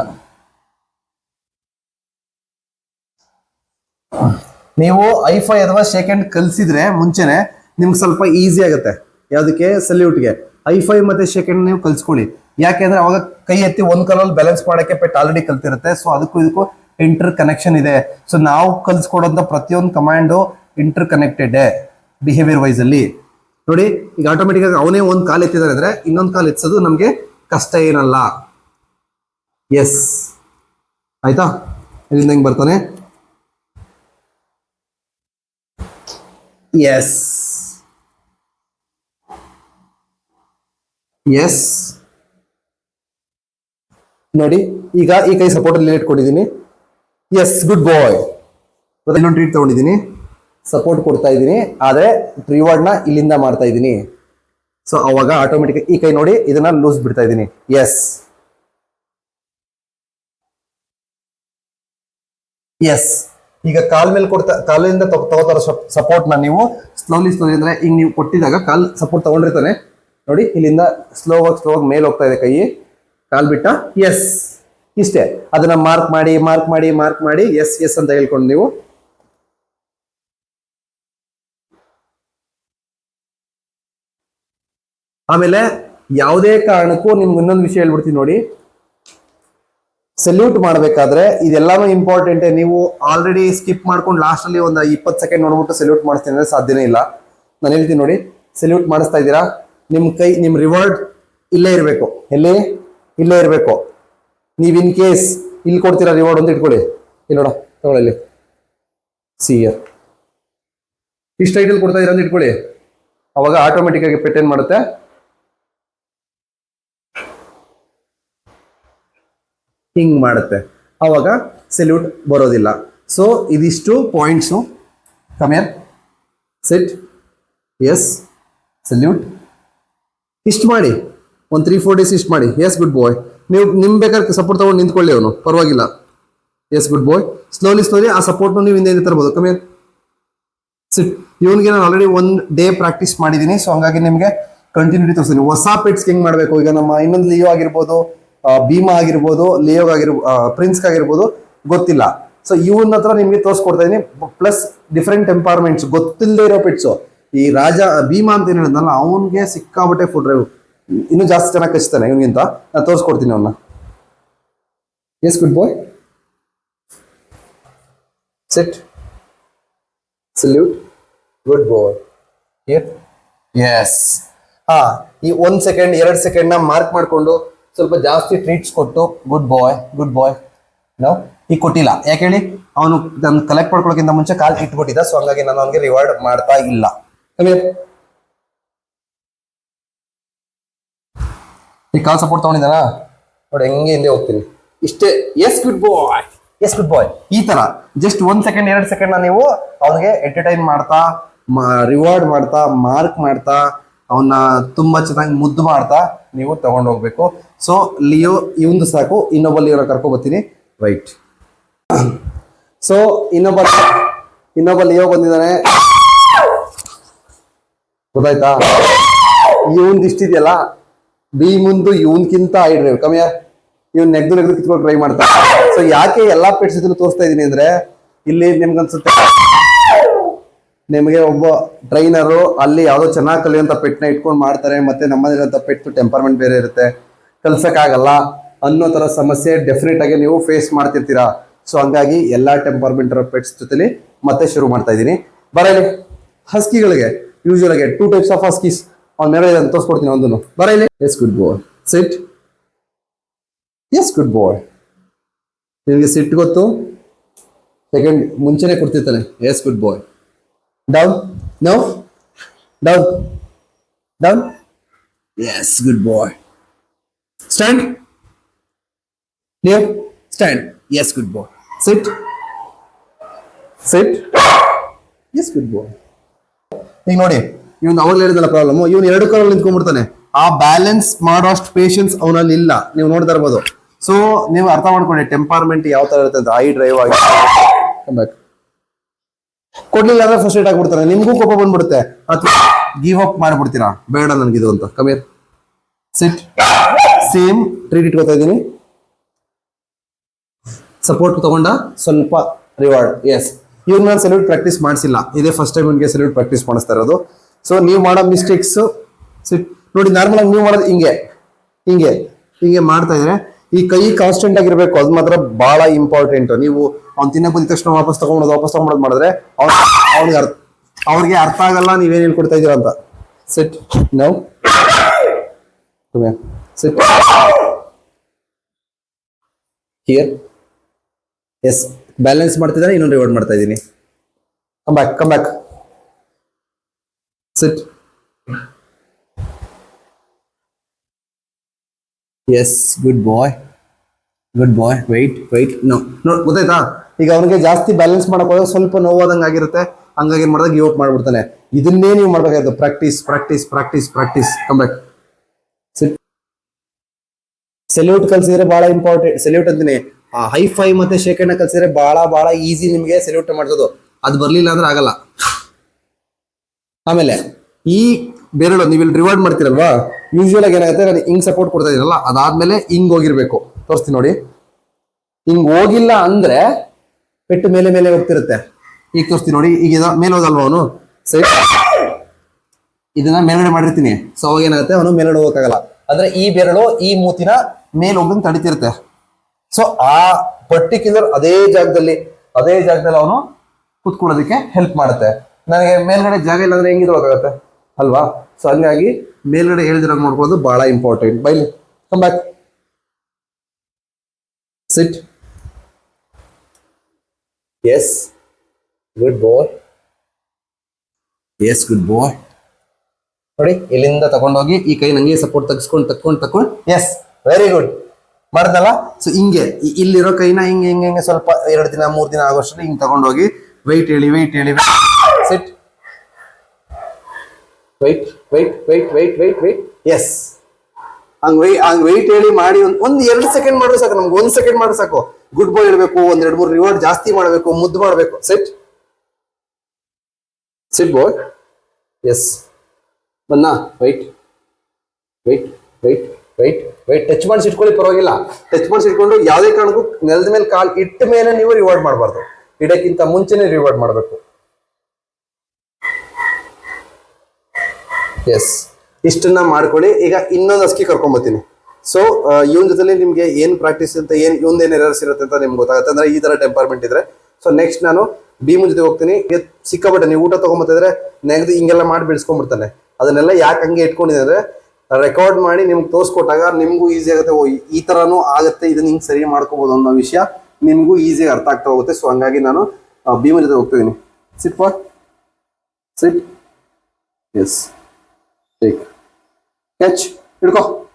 ನೀವು ಐಫೈ ಅಥವಾ ಸೆಕೆಂಡ್ ಕಲ್ಸಿದ್ರೆ ಮುಂಚೆನೆ ನಿಮ್ಗೆ ಸ್ವಲ್ಪ ಈಸಿ ಆಗುತ್ತೆ. ಯಾವುದಕ್ಕೆ? ಸಲ್ಯೂಟ್ಗೆ ಐಫೈ ಮತ್ತೆ ಸೆಕೆಂಡ್ ನೀವು ಕಲ್ಸ್ಕೊಳ್ಳಿ. ಯಾಕೆಂದ್ರೆ ಅವಾಗ ಕೈ ಎತ್ತಿ ಒಂದ್ ಕಾಲಲ್ಲಿ ಬ್ಯಾಲೆನ್ಸ್ ಮಾಡಕ್ಕೆ ಪೆಟ್ ಆಲ್ರೆಡಿ ಕಲ್ತಿರುತ್ತೆ. ಸೊ ಅದಕ್ಕೂ ಇದಕ್ಕೂ ಇಂಟರ್ ಕನೆಕ್ಷನ್ ಇದೆ. ಸೊ ನಾವು ಕಲ್ಸ್ಕೊಡೋಂಥ ಪ್ರತಿಯೊಂದು command interconnected behaviour wise ಅಲ್ಲಿ. ನೋಡಿ, ಈಗ ಆಟೋಮೆಟಿಕ್ ಆಗಿ ಅವನೇ ಒಂದ್ ಕಾಲ್ ಎತ್ತಿದ್ದಾರೆ ಅಂದ್ರೆ ಇನ್ನೊಂದು ಕಾಲ್ ಎತ್ಸೋದು ನಮ್ಗೆ ಕಷ್ಟ ಏನಲ್ಲ. ಎಸ್ ಆಯ್ತಾ? ಇಲ್ಲಿಂದ ಹೆಂಗ್ ಬರ್ತಾನೆ. ಎಸ್ ಎಸ್ ನೋಡಿ, ಈಗ ಈ ಕೈ ಸಪೋರ್ಟ್ ಅಲ್ಲಿ ಇಟ್ಕೊಂಡಿದ್ದೀನಿ ಎಸ್ ಗುಡ್ ಬಾಯ್ ಇನ್ನೊಂದು ಟ್ರೀಟ್ ತಗೊಂಡಿದ್ದೀನಿ. ಸಪೋರ್ಟ್ ಕೊಡ್ತಾ ಇದ್ದೀನಿ, ಆದರೆ ರಿವಾರ್ಡ್ನ ಇಲ್ಲಿಂದ ಮಾಡ್ತಾ ಇದ್ದೀನಿ. ಸೊ ಅವಾಗ ಆಟೋಮೆಟಿಕ್ ಈ ಕೈ ನೋಡಿ, ಇದನ್ನ ಲೂಸ್ ಬಿಡ್ತಾ ಇದ್ದೀನಿ. ಎಸ್ ಎಸ್ ಈಗ ಕಾಲ್ ಮೇಲೆ ಕೊಡ್ತಾ, ಕಾಲಿಂದ ತಗೋ- ತಗೋತಾರ ಸಪೋರ್ಟ್ನ ನೀವು ಸ್ಲೋಲಿ ಸ್ಲೋಲಿ ಅಂದ್ರೆ ಈಗ ನೀವು ಕೊಟ್ಟಿದಾಗ ಕಾಲ್ ಸಪೋರ್ಟ್ ತಗೊಂಡಿರ್ತಾನೆ. ನೋಡಿ, ಇಲ್ಲಿಂದ ಸ್ಲೋ ಆಗಿ ಸ್ಲೋ ಆಗಿ ಮೇಲೆ ಹೋಗ್ತಾ ಇದೆ ಕೈ ಕಾಲ್ ಬಿಟ್ಟ? ಎಸ್ ಇಷ್ಟೇ. ಅದನ್ನ ಮಾರ್ಕ್ ಮಾಡಿ ಮಾರ್ಕ್ ಮಾಡಿ ಮಾರ್ಕ್ ಮಾಡಿ ಎಸ್ ಎಸ್ ಅಂತ ಹೇಳ್ಕೊಂಡು ನೀವು. ಆಮೇಲೆ ಯಾವುದೇ ಕಾರಣಕ್ಕೂ ನಿಮ್ಗೆ ಇನ್ನೊಂದು ವಿಷಯ ಹೇಳ್ಬಿಡ್ತೀನಿ ನೋಡಿ. ಸಲ್ಯೂಟ್ ಮಾಡಬೇಕಾದ್ರೆ ಇದೆಲ್ಲಾನು ಇಂಪಾರ್ಟೆಂಟ್ ನೀವು ಆಲ್ರೆಡಿ ಸ್ಕಿಪ್ ಮಾಡ್ಕೊಂಡು ಲಾಸ್ಟ್ ಅಲ್ಲಿ ಒಂದು ಇಪ್ಪತ್ತು ಸೆಕೆಂಡ್ ನೋಡ್ಬಿಟ್ಟು ಸೆಲ್ಯೂಟ್ ಮಾಡಿಸ್ತೀನಿ ಅಂದ್ರೆ ಸಾಧ್ಯನೇ ಇಲ್ಲ. ನಾನು ಹೇಳ್ತೀನಿ ನೋಡಿ ಸೆಲ್ಯೂಟ್ ಮಾಡಿಸ್ತಾ ಇದ್ದೀರಾ? ನಿಮ್ ಕೈ ನಿಮ್ಮ ರಿವಾರ್ಡ್ ಇಲ್ಲೇ ಇರಬೇಕು. ಎಲ್ಲಿ? ಇಲ್ಲೇ ಇರಬೇಕು. ನೀವು ಇನ್ ಕೇಸ್ ಇಲ್ಲಿ ಕೊಡ್ತೀರಾ ರಿವಾರ್ಡ್ ಅಂತ ಇಟ್ಕೊಳ್ಳಿ. ಇಲ್ಲಿ ನೋಡ, ತಗೊಳ್ಳಿ ಸಿ ಇಯರ್ ಇಷ್ಟು ಐಟಲ್ ಕೊಡ್ತಾ ಇರೋ ಅಂತ ಇಟ್ಕೊಳ್ಳಿ. ಅವಾಗ ಆಟೋಮೆಟಿಕ್ ಆಗಿ ಪೆಟ್ ಏನ್ ಮಾಡುತ್ತೆ? ಹಿಂಗ್ ಮಾಡುತ್ತೆ. ಅವಾಗ ಸೆಲ್ಯೂಟ್ ಬರೋದಿಲ್ಲ. ಸೊ ಇದಿಷ್ಟು points come here set yes salute ಇಷ್ಟು ಮಾಡಿ. ಒಂದು ತ್ರೀ ಫೋರ್ ಡೇಸ್ ಇಷ್ಟು ಮಾಡಿ. ಎಸ್ ಗುಡ್ ಬಾಯ್ ನೀವು ನಿಮ್ಮ ಬೇಕಾದ್ರೆ ಸಪೋರ್ಟ್ ತಗೊಂಡು ನಿಂತ್ಕೊಳ್ಳಿ ಅವನು. ಪರವಾಗಿಲ್ಲ. Yes good boy slowly slowly ಆ ಸಪೋರ್ಟ್ನು ನೀವು ಹಿಂದೆ ತರ್ಬೋದು. ಕಮ್ಮಿ ಸಿಟ್ ಇವನಿಗೆ ನಾನು ಆಲ್ರೆಡಿ ಒಂದು ಡೇ ಪ್ರಾಕ್ಟೀಸ್ ಮಾಡಿದ್ದೀನಿ. ಸೊ ಹಂಗಾಗಿ ನಿಮಗೆ ಕಂಟಿನ್ಯೂಟಿ ತೋರಿಸ್ತೀನಿ ಹೊಸ ಪೆಟ್ಸ್ ಹೆಂಗೆ ಮಾಡಬೇಕು? ಈಗ ನಮ್ಮ ಇನ್ನೊಂದು ಲಿಯೋ ಆಗಿರ್ಬೋದು ಭೀಮಾ ಆಗಿರ್ಬೋದು ಲಿಯೋ ಆಗಿರ್ಬೋದು ಪ್ರಿನ್ಸ್ಗೆ ಆಗಿರ್ಬೋದು, ಗೊತ್ತಿಲ್ಲ. ಸೊ ಇವನ ಹತ್ರ ನಿಮಗೆ ತೋರಿಸ್ಕೊಡ್ತಾ ಇದ್ದೀನಿ ಪ್ಲಸ್ ಡಿಫ್ರೆಂಟ್ ಎಂಪವರ್ಮೆಂಟ್ಸ್ ಗೊತ್ತಿಲ್ಲದೆ ಇರೋ ಪೆಟ್ಸು ಈ ರಾಜ ಭೀಮಾ ಅಂತ ಏನು ಹೇಳಿದ್ನಲ್ಲ, ಅವನಿಗೆ ಸಿಕ್ಕಾಬಟ್ಟೆ ಫುಡ್ ಡ್ರೈವ್ ಇನ್ನೂ ಜಾಸ್ತಿ ಚೆನ್ನಾಗಿ ಕಚ್ತಾನೆ ಇವನಿಗಿಂತ. ನಾನು ತೋರಿಸ್ಕೊಡ್ತೀನಿ ಅವನ್ನ yes good boy set salute good boy yes ಹಾ, ಈ ಒಂದ್ ಸೆಕೆಂಡ್ ಎರಡ್ ಸೆಕೆಂಡ್ನ ಮಾರ್ಕ್ ಮಾಡ್ಕೊಂಡು ಸ್ವಲ್ಪ ಜಾಸ್ತಿ ಟ್ರೀಟ್ಸ್ ಕೊಟ್ಟು ಗುಡ್ ಬಾಯ್ ಗುಡ್ ಬಾಯ್ ನಾವು ಈಗ ಕೊಟ್ಟಿಲ್ಲ. ಯಾಕೆ ಹೇಳಿ? ಅವನು ನಾನು ಕಲೆಕ್ಟ್ ಮಾಡ್ಕೊಳ್ಳೋಕ್ಕಿಂತ ಮುಂಚೆ ಕಾಲ್ ಇಟ್ಬಿಟ್ಟಿದ್ದ ಸೊ ಹಂಗಾಗಿ ನಾನು ಅವನಿಗೆ ರಿವಾರ್ಡ್ ಮಾಡ್ತಾ ಇಲ್ಲ. Come here. ಈ ಕಾಲ್ ಸಪೋರ್ಟ್ ತಗೊಂಡಿದ್ದಾನ? ನೋಡಿ ಹೆಂಗೆ ಹಿಂದೆ ಹೋಗ್ತೀನಿ. ಇಷ್ಟೇ yes good boy yes good boy ಈ ತರ ಜಸ್ಟ್ ಒಂದ್ ಸೆಕೆಂಡ್ ಎರಡ್ ಸೆಕೆಂಡ್ ನೀವು ಅವನಿಗೆ ಎಂಟರ್ಟೈನ್ ಮಾಡ್ತಾ ರಿವಾರ್ಡ್ ಮಾಡ್ತಾ ಮಾರ್ಕ್ ಮಾಡ್ತಾ ಅವನ್ನ ತುಂಬಾ ಚೆನ್ನಾಗಿ ಮುದ್ದು ಮಾಡ್ತಾ ನೀವು ತಗೊಂಡು ಹೋಗ್ಬೇಕು. ಸೊ ಲಿಯೋ ಇವಂದು ಸಾಕು ಇನ್ನೊಬ್ಬ ಲಿಯೋನ ಕರ್ಕೊಂಡ್ ಬರ್ತೀನಿ. ರೈಟ್ ಸೊ ಇನ್ನೊಬ್ಬ ಇನ್ನೊಬ್ಬ ಲಿಯೋ ಬಂದಿದ್ದಾನೆ. ಗೊತ್ತಾಯ್ತಾ? ಇವನ್ ಇಷ್ಟಿದೆಯಲ್ಲ ಬಿ ಮುಂದು ಇವನ್ಕಿಂತ ಐ ಡ್ರೈವ್ ಕಮ್ಮಿಯ ಇವ್ನ್ ನೆಗ್ದು ನೆಗ್ದು ಕಿತ್ಕೊಂಡು ಟ್ರೈ ಮಾಡ್ತಾ. ಸೊ ಯಾಕೆ ಎಲ್ಲಾ ಪೆಟ್ಸ್ ಇದನ್ನು ತೋರಿಸ್ತಾ ಇದೀನಿ ಅಂದ್ರೆ, ಇಲ್ಲಿ ನಿಮ್ಗೆ ಅನ್ಸುತ್ತೆ ನಿಮಗೆ ಒಬ್ಬ ಟ್ರೈನರು ಅಲ್ಲಿ ಯಾವುದೋ ಚೆನ್ನಾಗಿ ಕಲಿಯುವಂತ ಪೆಟ್ನ ಇಟ್ಕೊಂಡು ಮಾಡ್ತಾರೆ, ಮತ್ತೆ ನಮ್ಮಲ್ಲಿರೋ ಪೆಟ್ ಟೆಂಪರ್ಮೆಂಟ್ ಬೇರೆ ಇರುತ್ತೆ. ಕಲ್ಸಕ್ಕಾಗಲ್ಲ ಅನ್ನೋ ತರ ಸಮಸ್ಯೆ ಡೆಫಿನೆಟ್ ಆಗಿ ನೀವು ಫೇಸ್ ಮಾಡ್ತಿರ್ತೀರಾ. ಸೊ ಹಂಗಾಗಿ ಎಲ್ಲಾ ಟೆಂಪರ್ಮೆಂಟ್ ಪೆಟ್ಸ್ ಜೊತೆಲಿ ಮತ್ತೆ ಶುರು ಮಾಡ್ತಾ ಇದ್ದೀನಿ ಬರಲಿ, ಹಸ್ಕಿಗಳಿಗೆ. ಯೂಶುವಲ್ ಆಗಿ ಟೂ ಟೈಪ್ಸ್ ಆಫ್ ಹಸ್ಕೀಸ್ ಅವ್ನ ಮೇಲೆ ಇದನ್ನು ತೋರಿಸ್ಕೊಡ್ತೀನಿ ಒಂದನ್ನು ಬರಲಿ yes good boy sit yes good boy ನಿಮಗೆ ಸಿಟ್ ಗೊತ್ತು ಸೆಕೆಂಡ್ ಮುಂಚೆನೆ ಕೊಡ್ತಿರ್ತಾನೆ yes good boy down no down down yes good boy stand here stand yes good boy sit sit yes good boy ಈಗ ನೋಡಿ, ಇವ್ನು ಅವಾಗಲೇ ಹೇಳಿದಲ್ಲ ಪ್ರಾಬ್ಲಮ್ ಇವನು ಎರಡು ಕಾಲಲ್ಲಿ ನಿಂತ್ಕೊಂಡ್ಬಿಡ್ತಾನೆ. ಆ ಬ್ಯಾಲೆನ್ಸ್ ಮಾಡೋಷ್ಟು ಪೇಷನ್ಸ್ ಅವನಲ್ಲಿ ಇಲ್ಲ ನೀವು ನೋಡ್ತಾ ಇರ್ಬೋದು. ಸೊ ನೀವು ಅರ್ಥ ಮಾಡ್ಕೊಳ್ಳಿ ಟೆಂಪರ್ಮೆಂಟ್ ಯಾವ ತರ ಇರುತ್ತೆ ಐ ಡ್ರೈವ್ ಆಗಿ. ಕೊಡ್ಲಿಲ್ಲ ಅಂದ್ರೆ ಫಸ್ಟ್ ಏಟ್ ಆಗ್ಬಿಡ್ತಾರೆ. ನಿಮ್ಗೂ ಕೋಪ ಬಂದ್ಬಿಡುತ್ತೆ. ಅಥವಾ ಗಿವ್ ಅಪ್ ಮಾಡ್ಬಿಡ್ತೀರಾ? ಬೇಡ ನನ್ಗಿದು ಅಂತ. ಕಮೀರ್ ಸಿಟ್ ಸೇಮ್ ಟ್ರೀಟ್ ಇಟ್ಕೋತಾ ಇದ್ದೀನಿ. ಸಪೋರ್ಟ್ ತಗೊಂಡ ಸ್ವಲ್ಪ ರಿವಾರ್ಡ್ ಎಸ್ ಇವ್ನ ನಾನು ಸೆಲ್ಯೂಟ್ ಪ್ರಾಕ್ಟೀಸ್ ಮಾಡಿಸಿಲ್ಲ. ಇದೇ ಫಸ್ಟ್ ಟೈಮ್ ನಿಮಗೆ ಸೆಲ್ಯೂಟ್ ಪ್ರಾಕ್ಟೀಸ್ ಮಾಡಿಸ್ತಾ ಇರೋದು. ಸೊ ನೀವು ಮಾಡೋ ಮಿಸ್ಟೇಕ್ಸ್ ಸಿಟ್ ನೋಡಿ ನಾರ್ಮಲ್ ಆಗಿ ನೀವು ಮಾಡೋದು ಹಿಂಗೆ ಹಿಂಗೆ ಹಿಂಗೆ ಮಾಡ್ತಾ ಇದ್ರೆ ಈ ಕೈ ಕಾನ್ಸ್ಟೆಂಟ್ ಆಗಿರ್ಬೇಕು. ಅದು ಮಾತ್ರ ಬಹಳ ಇಂಪಾರ್ಟೆಂಟ್ ನೀವು ಅವ್ನು ತಿನ್ನ ಬಂದ ತಕ್ಷಣ ವಾಪಸ್ ತಗೊಂಡೋದು ವಾಪಸ್ ತಗೊಂಡೋದು ಮಾಡಿದ್ರೆ ಅವ್ನು ಅವ್ನಿಗೆ ಅರ್ಥ ಅವ್ರಿಗೆ ಅರ್ಥ ಆಗಲ್ಲ, ನೀವೇನು ಹೇಳ್ಕೊಡ್ತಾ ಇದೀರ ಅಂತ. ಸೆಟ್ ನಾವು ಸೆಟ್ ಹಿಯರ್ ಎಸ್ ಬ್ಯಾಲೆನ್ಸ್ ಮಾಡ್ತಿದ್ದಾನೆ ಇನ್ನೊಂದು ರಿವಾರ್ಡ್ ಮಾಡ್ತಾ ಇದ್ದೀನಿ. Come back come back sit yes good boy good boy wait wait no ನೋಡ್ ಗೊತ್ತಾಯ್ತಾ? ಈಗ ಅವನಿಗೆ ಜಾಸ್ತಿ ಬ್ಯಾಲೆನ್ಸ್ ಮಾಡಕ್ ಹೋದಾಗ ಸ್ವಲ್ಪ ನೋವಾದಂಗೆ ಆಗಿರುತ್ತೆ. ಹಂಗಾಗಿ ಮಾಡಿದಾಗ ಗಿವ್ ಮಾಡ್ಬಿಡ್ತಾನೆ. ಇದನ್ನೇ ನೀವು ಮಾಡ್ಬೇಕಾಯ್ತು practice practice practice practice come back sit salute ಕಲ್ಸಿದ್ರೆ ಬಹಳ ಇಂಪಾರ್ಟೆಂಟ್ ಸೆಲ್ಯೂಟ್ ಅಂತೀನಿ. ಹೈ ಫೈ ಮತ್ತೆ ಶೇಖರಣೆ ಕಲ್ಸಿದ್ರೆ ಬಹಳ ಬಹಳ ಈಸಿ ನಿಮಗೆ ಸೆಲ್ಯೂಟ್ ಮಾಡಿಸೋದು. ಅದು ಬರ್ಲಿಲ್ಲ ಅಂದ್ರೆ ಆಗಲ್ಲ. ಆಮೇಲೆ ಈ ಬೆರಳು ನೀವು ಇಲ್ಲಿ ರಿವಾರ್ಡ್ ಮಾಡ್ತೀರಲ್ವಾ? ಯೂಶುವಲ್ ಆಗಿ ಏನಾಗುತ್ತೆ? ನಾನು ಹಿಂಗ್ ಸಪೋರ್ಟ್ ಕೊಡ್ತಾ ಇದೀನಲ್ಲ, ಅದಾದ್ಮೇಲೆ ಹಿಂಗ್ ಹೋಗಿರ್ಬೇಕು. ತೋರಿಸ್ತೀನಿ ನೋಡಿ. ಹಿಂಗ್ ಹೋಗಿಲ್ಲ ಅಂದ್ರೆ ಪೆಟ್ಟು ಮೇಲೆ ಮೇಲೆ ಹೋಗ್ತಿರುತ್ತೆ. ಈಗ ತೋರಿಸ್ತೀನಿ ನೋಡಿ, ಈಗ ಮೇಲೆ ಹೋದಲ್ವ ಅವನು? ಸೈಡ್ ಇದನ್ನ ಮೇಲ್ಗಡೆ ಮಾಡಿರ್ತೀನಿ. ಸೊ ಅವಾಗ ಏನಾಗುತ್ತೆ? ಅವನು ಮೇಲ್ಗಡೆ ಹೋಗಕ್ಕಾಗಲ್ಲ. ಅಂದ್ರೆ ಈ ಬೆರಳು, ಈ ಮೂತಿನ ಮೇಲ್ ಹೋಗಂಗ್ ತಡಿತಿರುತ್ತೆ. ಸೊ ಆ ಪರ್ಟಿಕ್ಯುಲರ್ ಅದೇ ಜಾಗದಲ್ಲಿ ಅದೇ ಜಾಗದಲ್ಲಿ ಅವನು ಕುತ್ಕೊಳ್ಳೋದಕ್ಕೆ ಹೆಲ್ಪ್ ಮಾಡುತ್ತೆ. ನನಗೆ ಮೇಲ್ಗಡೆ ಜಾಗ ಇಲ್ಲ ಅಂದ್ರೆ ಹೆಂಗಿರೋಕ್ಕಾಗತ್ತೆ ಅಲ್ವಾ? ಸೊ ಹಂಗಾಗಿ ಮೇಲ್ಗಡೆ ಹೇಳಿದ್ರೆ ನೋಡ್ಕೊಳ್ಳೋದು ಬಹಳ important Bailey come back sit yes good boy yes good boy ನೋಡಿ, ಇಲ್ಲಿಂದ ತಗೊಂಡೋಗಿ ಈ ಕೈ ನಂಗೆ ಸಪೋರ್ಟ್ ತಗ್ಸ್ಕೊಂಡು ತಕ್ಕೊಂಡು ತಕ್ಕೊಂಡು ಎಸ್ ವೆರಿ ಗುಡ್ ಮಾಡ್ದಲ್ಲ ಸೊ ಹಿಂಗೆ. ಇಲ್ಲಿರೋ ಕೈನ ಹಿಂಗೆ ಹಿಂಗೆ ಹಿಂಗೆ ಸ್ವಲ್ಪ ಎರಡು ದಿನ, ಮೂರು ದಿನ ಆಗೋಷ್ಟರಲ್ಲಿ ಹಿಂಗೆ ತಗೊಂಡೋಗಿ ವೆಯ್ಟ್ ಹೇಳಿ ವೆಯ್ಟ್ ಹೇಳಿ set wait wait wait wait wait wait yes ಹಂಗ್ ವೈ ಹಂಗ್ ವೆಯ್ಟ್ ಹೇಳಿ ಮಾಡಿ ಒಂದು ಒಂದು ಎರಡು ಸೆಕೆಂಡ್ ಮಾಡಿದ್ರೆ ಸಾಕು. ನಮ್ಗೆ ಒಂದು ಸೆಕೆಂಡ್ ಮಾಡಿದ್ರೆ ಸಾಕು. ಗುಡ್ ಬಾಯ್ ಹೇಳಬೇಕು ಒಂದ್ ಎರಡು ಮೂರು ರಿವಾರ್ಡ್ ಜಾಸ್ತಿ ಮಾಡಬೇಕು, ಮುದ್ದು ಮಾಡಬೇಕು. ಸೆಟ್ ಸೆಟ್ ಬಾಯ್ ಎಸ್ ಬನ್ನ. Wait wait wait wait wait touch ಮಾಡಿಸಿ ಇಟ್ಕೊಳ್ಳಿ, ಪರವಾಗಿಲ್ಲ. ಟಚ್ ಮಾಡಿಸಿ ಇಟ್ಕೊಂಡು ಯಾವುದೇ ಕಾರಣಕ್ಕೂ ನೆಲದ ಮೇಲೆ ಕಾಲ್ ಇಟ್ಟ ಮೇಲೆ ನೀವು ರಿವಾರ್ಡ್ ಮಾಡಬಾರ್ದು. ಇಡಕ್ಕಿಂತ ಮುಂಚೆನೆ ರಿವಾರ್ಡ್ ಮಾಡಬೇಕು. ಎಸ್ ಇಷ್ಟನ್ನ ಮಾಡ್ಕೊಳ್ಳಿ. ಈಗ ಇನ್ನೊಂದು ಅಸ್ಕಿ ಕರ್ಕೊಂಬತ್ತೀನಿ ಸೊ ಇವನ್ ಜೊತೆಲಿ ನಿಮ್ಗೆ ಏನ್ ಪ್ರಾಕ್ಟೀಸ್ ಅಂತ, ಏನ್, ಇವನ್ ಏನ್ ಎರರ್ಸ್ ಇರುತ್ತೆ ಅಂತ ನಿಮ್ಗೆ ಗೊತ್ತಾಗುತ್ತೆ. ಅಂದ್ರೆ ಈ ತರ ಟೆಂಪರ್ಮೆಂಟ್ ಇದ್ರೆ. ಸೊ ನೆಕ್ಸ್ಟ್ ನಾನು ಭೀಮನ್ ಜೊತೆ ಹೋಗ್ತೀನಿ. ಇದ್ ಸಿಕ್ಕಾಪಟ್ಟೆ, ನೀವು ಊಟ ತಗೊಂಬತ್ತಿದ್ರೆ ನೆಗದು ಹಿಂಗೆಲ್ಲ ಮಾಡಿ ಬಿಡಿಸ್ಕೊಂಡ್ಬಿಡ್ತಾನೆ ಅದನ್ನೆಲ್ಲ ಯಾಕೆ ಹಂಗೆ ಇಟ್ಕೊಂಡಿದೆ ಅಂದ್ರೆ ರೆಕಾರ್ಡ್ ಮಾಡಿ ನಿಮ್ಗೆ ತೋರಿಸ್ಕೊಟ್ಟಾಗ ನಿಮಗೂ ಈಸಿ ಆಗುತ್ತೆ. ಓ, ಈ- ಥರನೂ ಆಗುತ್ತೆ, ಇದನ್ನ ಹಿಂಗೆ ಸರಿ ಮಾಡ್ಕೋಬೋದು ಅನ್ನೋ ವಿಷಯ ನಿಮಗೂ ಈಸಿಯಾಗಿ ಅರ್ಥ ಆಗ್ತಾ ಹೋಗುತ್ತೆ. ಸೊ ಹಂಗಾಗಿ ನಾನು ಭೀಮ ಜೊತೆ ಹೋಗ್ತಿದ್ದೀನಿ sit for sit yes catch ಹಿಡ್ಕೋ.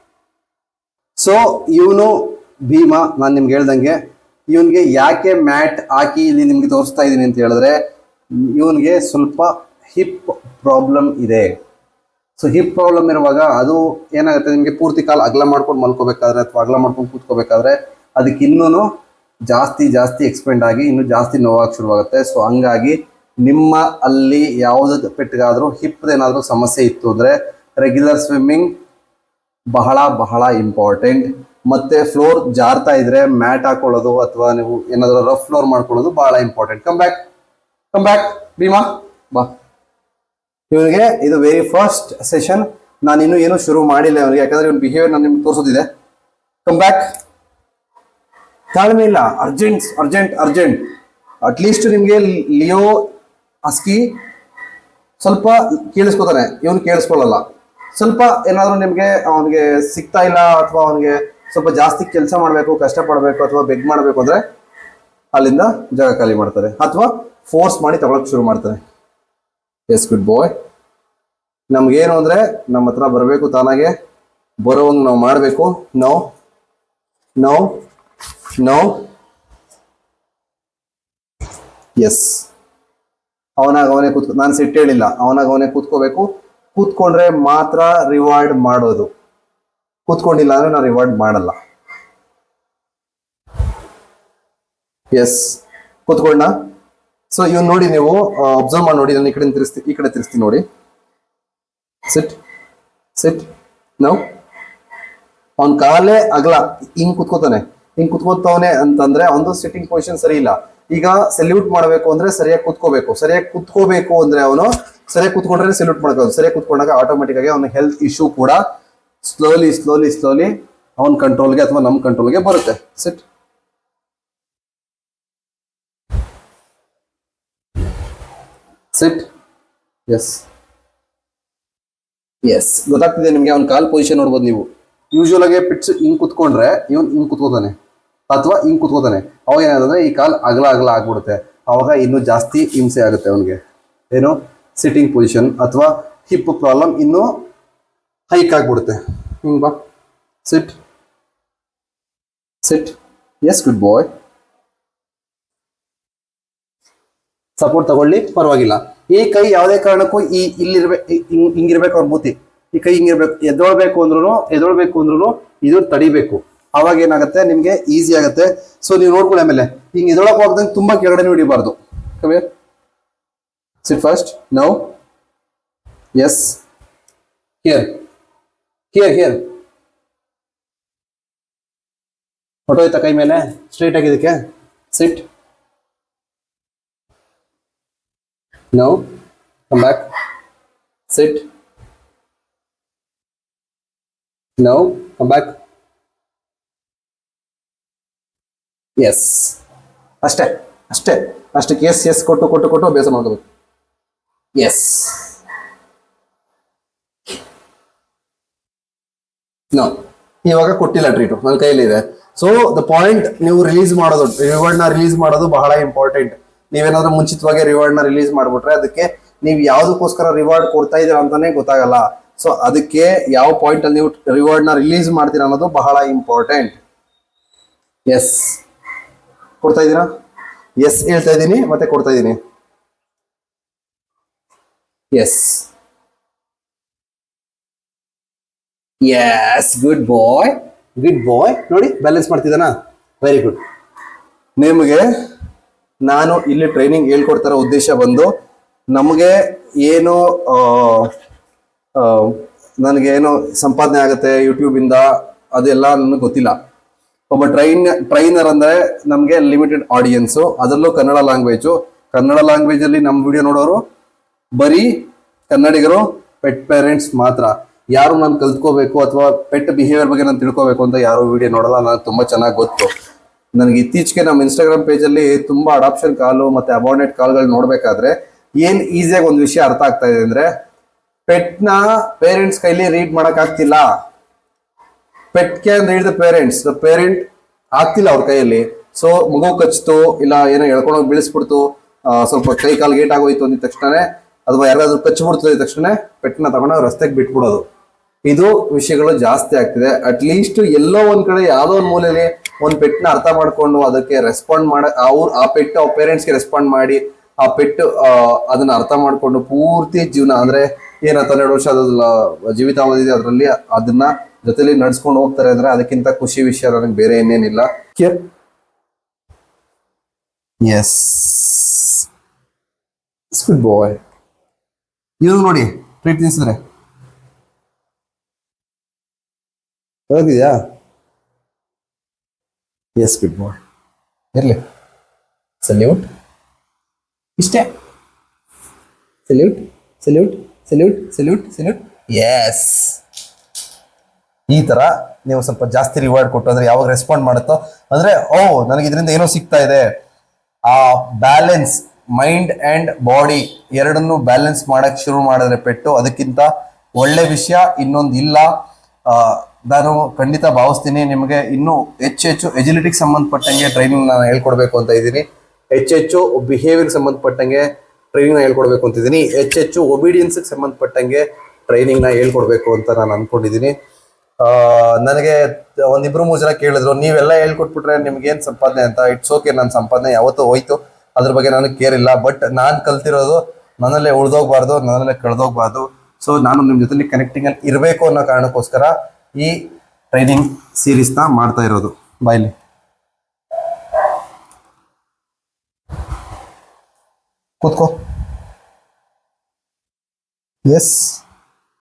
So ಇವನು ಭೀಮ, ನಾನು ನಿಮ್ಗೆ ಹೇಳ್ದಂಗೆ, ಇವನ್ಗೆ ಯಾಕೆ ಮ್ಯಾಟ್ ಹಾಕಿ ಇಲ್ಲಿ ನಿಮ್ಗೆ ತೋರಿಸ್ತಾ ಇದ್ದೀನಿ ಅಂತ ಹೇಳಿದ್ರೆ, ಇವನ್ಗೆ ಸ್ವಲ್ಪ ಹಿಪ್ ಪ್ರಾಬ್ಲಮ್ ಇದೆ. ಸೊ ಹಿಪ್ ಪ್ರಾಬ್ಲಮ್ ಇರುವಾಗ ಅದು ಏನಾಗುತ್ತೆ? ನಿಮಗೆ ಪೂರ್ತಿ ಕಾಲ ಅಗಲ ಮಾಡ್ಕೊಂಡು ಮಲ್ಕೋಬೇಕಾದ್ರೆ ಅಥವಾ ಅಗಲ ಮಾಡ್ಕೊಂಡು ಕೂತ್ಕೋಬೇಕಾದ್ರೆ ಅದಕ್ಕೆ ಇನ್ನೂ ಜಾಸ್ತಿ ಜಾಸ್ತಿ ಎಕ್ಸ್ಪೆಂಡ್ ಆಗಿ ಇನ್ನೂ ಜಾಸ್ತಿ ನೋವಾಗಿ ಶುರುವಾಗುತ್ತೆ. ಸೊ ಹಂಗಾಗಿ ನಿಮ್ಮ ಅಲ್ಲಿ ಯಾವುದೇ ಪೆಟ್ಟಿಗಾದರೂ ಹಿಪ್ದೇನಾದರೂ ಸಮಸ್ಯೆ ಇತ್ತು ಅಂದರೆ ರೆಗ್ಯುಲರ್ ಸ್ವಿಮ್ಮಿಂಗ್ ಬಹಳ ಬಹಳ ಇಂಪಾರ್ಟೆಂಟ್ ಮತ್ತೆ ಫ್ಲೋರ್ ಜಾರ್ತಾ ಇದ್ರೆ ಮ್ಯಾಟ್ ಹಾಕೊಳ್ಳೋದು ಅಥವಾ ನೀವು ಏನಾದರೂ ರಫ್ ಫ್ಲೋರ್ ಮಾಡ್ಕೊಳ್ಳೋದು ಬಹಳ important come back come back Bheema, ಬಾ. ಇವನಿಗೆ ಇದು ವೆರಿ ಫಸ್ಟ್ ಸೆಷನ್ ನಾನು ಇನ್ನೂ ಏನು ಶುರು ಮಾಡಿಲ್ಲ ಇವನಿಗೆ ಯಾಕಂದ್ರೆ ಇವನ್ ಬಿಹೇವಿಯರ್ ನಾನು ನಿಮ್ಗೆ ತೋರಿಸೋದಿದೆ. ಕಮ್ ಬ್ಯಾಕ್ ತಾಳ್ಮೆ ಇಲ್ಲ. Urgent urgent urgent at least ನಿಮಗೆ ಲಿಯೋ ಅಸ್ಕಿ ಸ್ವಲ್ಪ ಕೇಳಿಸ್ಕೋತಾನೆ. ಇವನು ಕೇಳಿಸ್ಕೊಳ್ಳಲ್ಲ ಸ್ವಲ್ಪ ಏನಾದರೂ ನಿಮಗೆ ಅವನಿಗೆ ಸಿಗ್ತಾ ಇಲ್ಲ ಅಥವಾ ಅವನಿಗೆ ಸ್ವಲ್ಪ ಜಾಸ್ತಿ ಕೆಲಸ ಮಾಡಬೇಕು, ಕಷ್ಟಪಡಬೇಕು ಅಥವಾ ಬೆಗ್ ಮಾಡಬೇಕು ಅಂದ್ರೆ ಅಲ್ಲಿಂದ ಜಾಗ ಖಾಲಿ ಮಾಡ್ತಾರೆ. ಅಥವಾ ಫೋರ್ಸ್ ಮಾಡಿ ತಗೊಳಕ್ ಶುರು ಮಾಡ್ತಾರೆ. ಎಸ್ ಗುಡ್ ಬಾಯ್ ನಮ್ಗೇನು ಅಂದರೆ ನಮ್ಮ ಹತ್ರ ಬರಬೇಕು ತಾನಾಗೆ. ಬರೋವಂಗೆ ನಾವು ಮಾಡಬೇಕು. ನೋ ನೋ ನೋ ಎಸ್ ಅವನಾಗ ಅವನೇ ಕೂತ್ಕೊ ನಾನು ಸಿಟ್ಟು ಹೇಳಿಲ್ಲ. ಅವನಾಗ ಅವನೇ ಕೂತ್ಕೋಬೇಕು. ಕೂತ್ಕೊಂಡ್ರೆ ಮಾತ್ರ ರಿವಾರ್ಡ್ ಮಾಡೋದು. ಕೂತ್ಕೊಂಡಿಲ್ಲ ಅಂದರೆ ನಾನು ರಿವಾರ್ಡ್ ಮಾಡಲ್ಲ. ಎಸ್ ಕೂತ್ಕೊಂಡ ಸೊ ಇವ್ ನೋಡಿ ನೀವು ಅಬ್ಸರ್ವ್ ಮಾಡಿ ನೋಡಿ, ನಾನು ಈ ಕಡೆ ತಿರ್ಸ್ತಿ, ಈ ಕಡೆ ತಿರ್ಸ್ತೀನಿ ನೋಡಿ. ಸಿಟ್ ಸಿಟ್ ನಾವು ಅವನ್ ಕಾಲೇ ಅಗಲ, ಹಿಂಗ್ ಕುತ್ಕೋತಾನೆ. ಹಿಂಗ್ ಕುತ್ಕೋತಾವನೆ ಅಂತಂದ್ರೆ ಅವನು ಸಿಟ್ಟಿಂಗ್ ಪೊಸಿಷನ್ ಸರಿ ಇಲ್ಲ. ಈಗ ಸೆಲ್ಯೂಟ್ ಮಾಡಬೇಕು ಅಂದ್ರೆ ಸರಿಯಾಗಿ ಕುತ್ಕೋಬೇಕು. ಸರಿಯಾಗಿ ಕುತ್ಕೋಬೇಕು ಅಂದ್ರೆ ಅವನು ಸರಿಯಾಗಿ ಕುತ್ಕೊಂಡ್ರೆ ಸೆಲ್ಯೂಟ್ ಮಾಡ್ಕೋದು ಸರಿಯಾಗಿ ಕುತ್ಕೊಂಡಾಗ ಆಟೋಮೆಟಿಕ್ ಆಗಿ ಅವನ ಹೆಲ್ತ್ ಇಶ್ಯೂ ಕೂಡ ಸ್ಲೋಲಿ ಸ್ಲೋಲಿ ಸ್ಲೋಲಿ ಅವನ ಕಂಟ್ರೋಲ್ಗೆ ಅಥವಾ ನಮ್ಮ ಕಂಟ್ರೋಲ್ಗೆ ಬರುತ್ತೆ. ಸಿಟ್ ಸಿಟ್ ಎಸ್ ಎಸ್ ಗೊತ್ತಾಗ್ತಿದೆ ನಿಮಗೆ ಅವ್ನ ಕಾಲ್ ಪೊಸಿಷನ್ ನೋಡ್ಬೋದು ನೀವು. ಯೂಶುವಲ್ ಆಗಿ ಪಿಟ್ಸ್ ಹಿಂಗ್ ಕುತ್ಕೊಂಡ್ರೆ ಇವನ್ ಹಿಂಗ್ ಕುತ್ಕೋತಾನೆ. ಅಥವಾ ಹಿಂಗ್ ಕುತ್ಕೋತಾನೆ. ಅವಾಗ ಏನಾದ್ರೆ ಈ ಕಾಲ್ ಅಗಲ ಅಗಲ ಆಗ್ಬಿಡುತ್ತೆ. ಅವಾಗ ಇನ್ನೂ ಜಾಸ್ತಿ ಹಿಂಸೆ ಆಗುತ್ತೆ ಅವನಿಗೆ. ಏನು? ಸಿಟ್ಟಿಂಗ್ ಪೊಸಿಷನ್ ಅಥವಾ ಹಿಪ್ ಪ್ರಾಬ್ಲಮ್ ಇನ್ನೂ ಹೈಕ್ ಆಗ್ಬಿಡುತ್ತೆ. ಹಿಂಗ್ ಬಾ. Sit sit yes good boy support ತಗೊಳ್ಳಿ, ಪರವಾಗಿಲ್ಲ. ಈ ಕೈ ಯಾವುದೇ ಕಾರಣಕ್ಕೂ ಈ ಇಲ್ಲಿರ್ಬೇಕು ಹಿಂಗಿರ್ಬೇಕು ಅವ್ರ ಮೂತಿ. ಈ ಕೈ ಹಿಂಗಿರ್ಬೇಕು, ಎದ್ದೊಳ್ಬೇಕು ಅಂದ್ರೂ ಎದ್ದೊಳ್ಬೇಕು ಅಂದ್ರೂ ಇದು ತಡಿಬೇಕು. ಅವಾಗ ಏನಾಗುತ್ತೆ? ನಿಮ್ಗೆ ಈಸಿ ಆಗುತ್ತೆ. ಸೊ ನೀವು ನೋಡ್ಕೊಳ್ಳಿ ಆಮೇಲೆ. ಹಿಂಗೆ ಎದೊಳಕ್ ಹೋಗ್ದಂಗೆ ತುಂಬಾ ಕೆಳಗಡೆ ಹಿಡಿಬಾರ್ದು. Come here sit first now yes here here here ಹೊಟ್ಟೋಯ್ತಾ ಕೈ ಮೇಲೆ? ಸ್ಟ್ರೈಟ್ ಆಗಿದ್ದಕ್ಕೆ sit No. Come back. Sit. No. Come back. Yes ಅಷ್ಟೇ ಅಷ್ಟೇ ಅಷ್ಟಕ್ಕೆ ಎಸ್ ಎಸ್ ಕೊಟ್ಟು ಕೊಟ್ಟು ಕೊಟ್ಟು ಅಭ್ಯಾಸ ಮಾಡ್ಕೋಬೇಕು ಎಸ್ ನೋ ಇವಾಗ ಕೊಟ್ಟಿಲ್ಲ ಟ್ರೀಟು ನನ್ನ ಕೈಲಿದೆ ಸೊ ದ ಪಾಯಿಂಟ್ ನೀವು ರಿಲೀಸ್ ಮಾಡೋದು ರಿವಾರ್ಡ್ನ ರಿಲೀಸ್ ಮಾಡೋದು ಬಹಳ ಇಂಪಾರ್ಟೆಂಟ್ ನೀವೇನಾದ್ರೂ ಮುಂಚಿತವಾಗಿ ರಿವಾರ್ಡ್ನ ರಿಲೀಸ್ ಮಾಡ್ಬಿಟ್ರೆ ಅದಕ್ಕೆ ನೀವು ಯಾವ್ದಕ್ಕೋಸ್ಕರ ರಿವಾರ್ಡ್ ಕೊಡ್ತಾ ಇದೀರ ಅಂತಾನೆ ಗೊತ್ತಾಗಲ್ಲ. ಸೊ ಅದಕ್ಕೆ ಯಾವ ಪಾಯಿಂಟ್ ಅಲ್ಲಿ ನೀವು ರಿವಾರ್ಡ್ನ ರಿಲೀಸ್ ಮಾಡ್ತೀರಾ ಅನ್ನೋದು ಬಹಳ ಇಂಪಾರ್ಟೆಂಟ್ ಎಸ್ ಕೊಡ್ತಾ ಇದ್ದೀರಾ? ಎಸ್ ಹೇಳ್ತಾ ಇದ್ದೀನಿ, ಮತ್ತೆ ಕೊಡ್ತಾ ಇದ್ದೀನಿ. Yes yes good boy good boy ನೋಡಿ ಬ್ಯಾಲೆನ್ಸ್ ಮಾಡ್ತಿದ್ದಾನ? ವೆರಿ ಗುಡ್ ನಿಮಗೆ ನಾನು ಇಲ್ಲಿ ಟ್ರೈನಿಂಗ್ ಹೇಳ್ಕೊಡ್ತಾರ ಉದ್ದೇಶ ಬಂದು ನಮಗೆ ಏನು ನನಗೇನು ಸಂಪಾದನೆ ಆಗುತ್ತೆ ಯೂಟ್ಯೂಬಿಂದ ಅದೆಲ್ಲ ನನಗೆ ಗೊತ್ತಿಲ್ಲ. ಒಬ್ಬ ಟ್ರೈನ್ ಟ್ರೈನರ್ ಅಂದ್ರೆ ನಮಗೆ ಲಿಮಿಟೆಡ್ ಆಡಿಯನ್ಸು ಅದರಲ್ಲೂ ಕನ್ನಡ ಲ್ಯಾಂಗ್ವೇಜು ಕನ್ನಡ ಲ್ಯಾಂಗ್ವೇಜ್ ಅಲ್ಲಿ ನಮ್ಮ ವಿಡಿಯೋ ನೋಡೋರು ಬರೀ ಕನ್ನಡಿಗರು ಪೆಟ್ ಪೇರೆಂಟ್ಸ್ ಮಾತ್ರ. ಯಾರು ನಾನು ಕಲ್ತ್ಕೋಬೇಕು ಅಥವಾ ಪೆಟ್ ಬಿಹೇವಿಯರ್ ಬಗ್ಗೆ ನಾನು ತಿಳ್ಕೋಬೇಕು ಅಂತ ಯಾರು ವಿಡಿಯೋ ನೋಡಲ್ಲ ನನಗೆ ತುಂಬಾ ಚೆನ್ನಾಗಿ ಗೊತ್ತು. ನನಗೆ ಇತ್ತೀಚೆಗೆ ನಮ್ಮ ಇನ್ಸ್ಟಾಗ್ರಾಮ್ ಪೇಜಲ್ಲಿ ತುಂಬಾ ಅಡಾಪ್ಷನ್ ಕಾಲು ಮತ್ತೆ ಅಬಾರ್ನೆಟ್ ಕಾಲ್ಗಳು ನೋಡಬೇಕಾದ್ರೆ ಏನ್ ಈಸಿಯಾಗಿ ಒಂದು ವಿಷಯ ಅರ್ಥ ಆಗ್ತಾ ಇದೆ ಅಂದ್ರೆ ಪೆಟ್ನ ಪೇರೆಂಟ್ಸ್ ಕೈಲಿ ರೀಡ್ ಮಾಡಕ್ ಆಗ್ತಿಲ್ಲ. Pet can read the parents the parent ಆಗ್ತಿಲ್ಲ ಅವ್ರ ಕೈಯಲ್ಲಿ. ಸೊ ಮಗು ಕಚ್ತು, ಇಲ್ಲ ಏನೋ ಎಳ್ಕೊಂಡೋಗಿ ಬೀಳಿಸ್ಬಿಡ್ತು ಸ್ವಲ್ಪ ಕೈ ಕಾಲು ಗೇಟ್ ಆಗೋಯ್ತು ಅಂದಿದ ತಕ್ಷಣ ಅಥವಾ ಯಾರಾದ್ರೂ ಕಚ್ಚಿಬಿಡ್ತು ತಕ್ಷಣ ಪೆಟ್ನ ತಗೊಂಡು ರಸ್ತೆಗೆ ಬಿಟ್ಬಿಡೋದು. ಇದು ವಿಷಯಗಳು ಜಾಸ್ತಿ ಆಗ್ತಿದೆ. ಅಟ್ಲೀಸ್ಟ್ ಎಲ್ಲೋ ಒಂದ್ ಕಡೆ ಯಾವ್ದೋ ಒಂದ್ ಮೂಲೆಯಲ್ಲಿ ಒಂದ್ ಪೆಟ್ನ ಅರ್ಥ ಮಾಡ್ಕೊಂಡು ಅದಕ್ಕೆ ರೆಸ್ಪಾಂಡ್ ಮಾಡ ಅವ್ರ ಆ ಪೆಟ್ ಅವ್ರ ಪೇರೆಂಟ್ಸ್ಗೆ ರೆಸ್ಪಾಂಡ್ ಮಾಡಿ ಆ ಪೆಟ್ ಅದನ್ನ ಅರ್ಥ ಮಾಡ್ಕೊಂಡು ಪೂರ್ತಿ ಜೀವನ ಅಂದ್ರೆ ಏನ್ ಹತ್ತೆರಡು ವರ್ಷ ಅದ್ರ ಜೀವಿತಾವಧಿ ಅದರಲ್ಲಿ ಅದನ್ನ ಜೊತೆಲಿ ನಡ್ಸ್ಕೊಂಡು ಹೋಗ್ತಾರೆ ಅಂದ್ರೆ ಅದಕ್ಕಿಂತ ಖುಷಿ ವಿಷಯ ನನಗೆ ಬೇರೆ ಏನೇನಿಲ್ಲ ಎಸ್ ಗುಡ್ ಬಾಯ್ ಇವ್ ನೋಡಿ ಟ್ರೀಟ್ ತಿನ್ಸಿದ್ರೆ. ಹೋಗಿದ್ಯಾ? ಎಸ್ ಗುಡ್ ಬಾಯ್ ಇರಲಿ ಸಲ್ಯೂಟ್ ಇಷ್ಟೇ salute salute salute salute salute yes ಈ ಥರ ನೀವು ಸ್ವಲ್ಪ ಜಾಸ್ತಿ ರಿವಾರ್ಡ್ ಕೊಟ್ಟು ಅಂದರೆ ಯಾವಾಗ ರೆಸ್ಪಾಂಡ್ ಮಾಡುತ್ತೋ, ಅಂದರೆ, ಓ, ನನಗೆ ಇದರಿಂದ ಏನೋ ಸಿಗ್ತಾ ಇದೆ. ಆ ಬ್ಯಾಲೆನ್ಸ್ ಮೈಂಡ್ ಆ್ಯಂಡ್ ಬಾಡಿ ಎರಡನ್ನೂ ಬ್ಯಾಲೆನ್ಸ್ ಮಾಡೋಕ್ಕೆ ಶುರು ಮಾಡಿದ್ರೆ ಪೆಟ್ಟು. ಅದಕ್ಕಿಂತ ಒಳ್ಳೆ ವಿಷಯ ಇನ್ನೊಂದು ಇಲ್ಲ ನಾನು ಖಂಡಿತ ಭಾವಿಸ್ತೀನಿ. ನಿಮಗೆ ಇನ್ನೂ ಹೆಚ್ಚು ಹೆಚ್ಚು ಎಜಿಲಿಟಿಗೆ ಸಂಬಂಧಪಟ್ಟಂಗೆ ಟ್ರೈನಿಂಗ್ ನಾನು ಹೇಳ್ಕೊಡ್ಬೇಕು ಅಂತ ಇದ್ದೀನಿ. ಹೆಚ್ಚೆಚ್ಚು ಬಿಹೇವಿಯರ್ಗೆ ಸಂಬಂಧಪಟ್ಟಂಗೆ ಟ್ರೈನಿಂಗ್ನ ಹೇಳ್ಕೊಡ್ಬೇಕು ಅಂತಿದ್ದೀನಿ ಹೆಚ್ಚೆಚ್ಚು ಒಬಿಡಿಯನ್ಸ್ಗೆ ಸಂಬಂಧಪಟ್ಟಂಗೆ ಟ್ರೈನಿಂಗ್ನ ಹೇಳ್ಕೊಡ್ಬೇಕು ಅಂತ ನಾನು ಅನ್ಕೊಂಡಿದ್ದೀನಿ. ಆ, ನನಗೆ ಒಂದಿಬ್ರು ಮೂರು ಜನ ಕೇಳಿದ್ರು ನೀವೆಲ್ಲ ಹೇಳ್ಕೊಟ್ಬಿಟ್ರೆ ನಿಮ್ಗೆ ಏನ್ ಸಂಪಾದನೆ ಅಂತ? ಇಟ್ಸ್ ಓಕೆ ನನ್ನ ಸಂಪಾದನೆ ಯಾವತ್ತೂ ಹೋಯ್ತು. ಅದ್ರ ಬಗ್ಗೆ ನನಗೆ ಕೇರ್ ಇಲ್ಲ. ಬಟ್ ನಾನು ಕಲ್ತಿರೋದು ನನ್ನಲ್ಲೇ ಉಳ್ದೋಗ್ಬಾರ್ದು ನನ್ನಲ್ಲೇ ಕಳೆದೋಗ್ಬಾರ್ದು. ಸೊ ನಾನು ನಿಮ್ಮ ಜೊತೆಲಿ ಕನೆಕ್ಟಿಂಗ್ ಅಲ್ಲಿ ಇರಬೇಕು ಅನ್ನೋ ಕಾರಣಕ್ಕೋಸ್ಕರ ಈ ಟ್ರೈನಿಂಗ್ ಸೀರೀಸ್ನ ಮಾಡ್ತಾ ಇರೋದು. ಬಾಯ್ಲಿ ಕೂತ್ಕೋ. ಎಸ್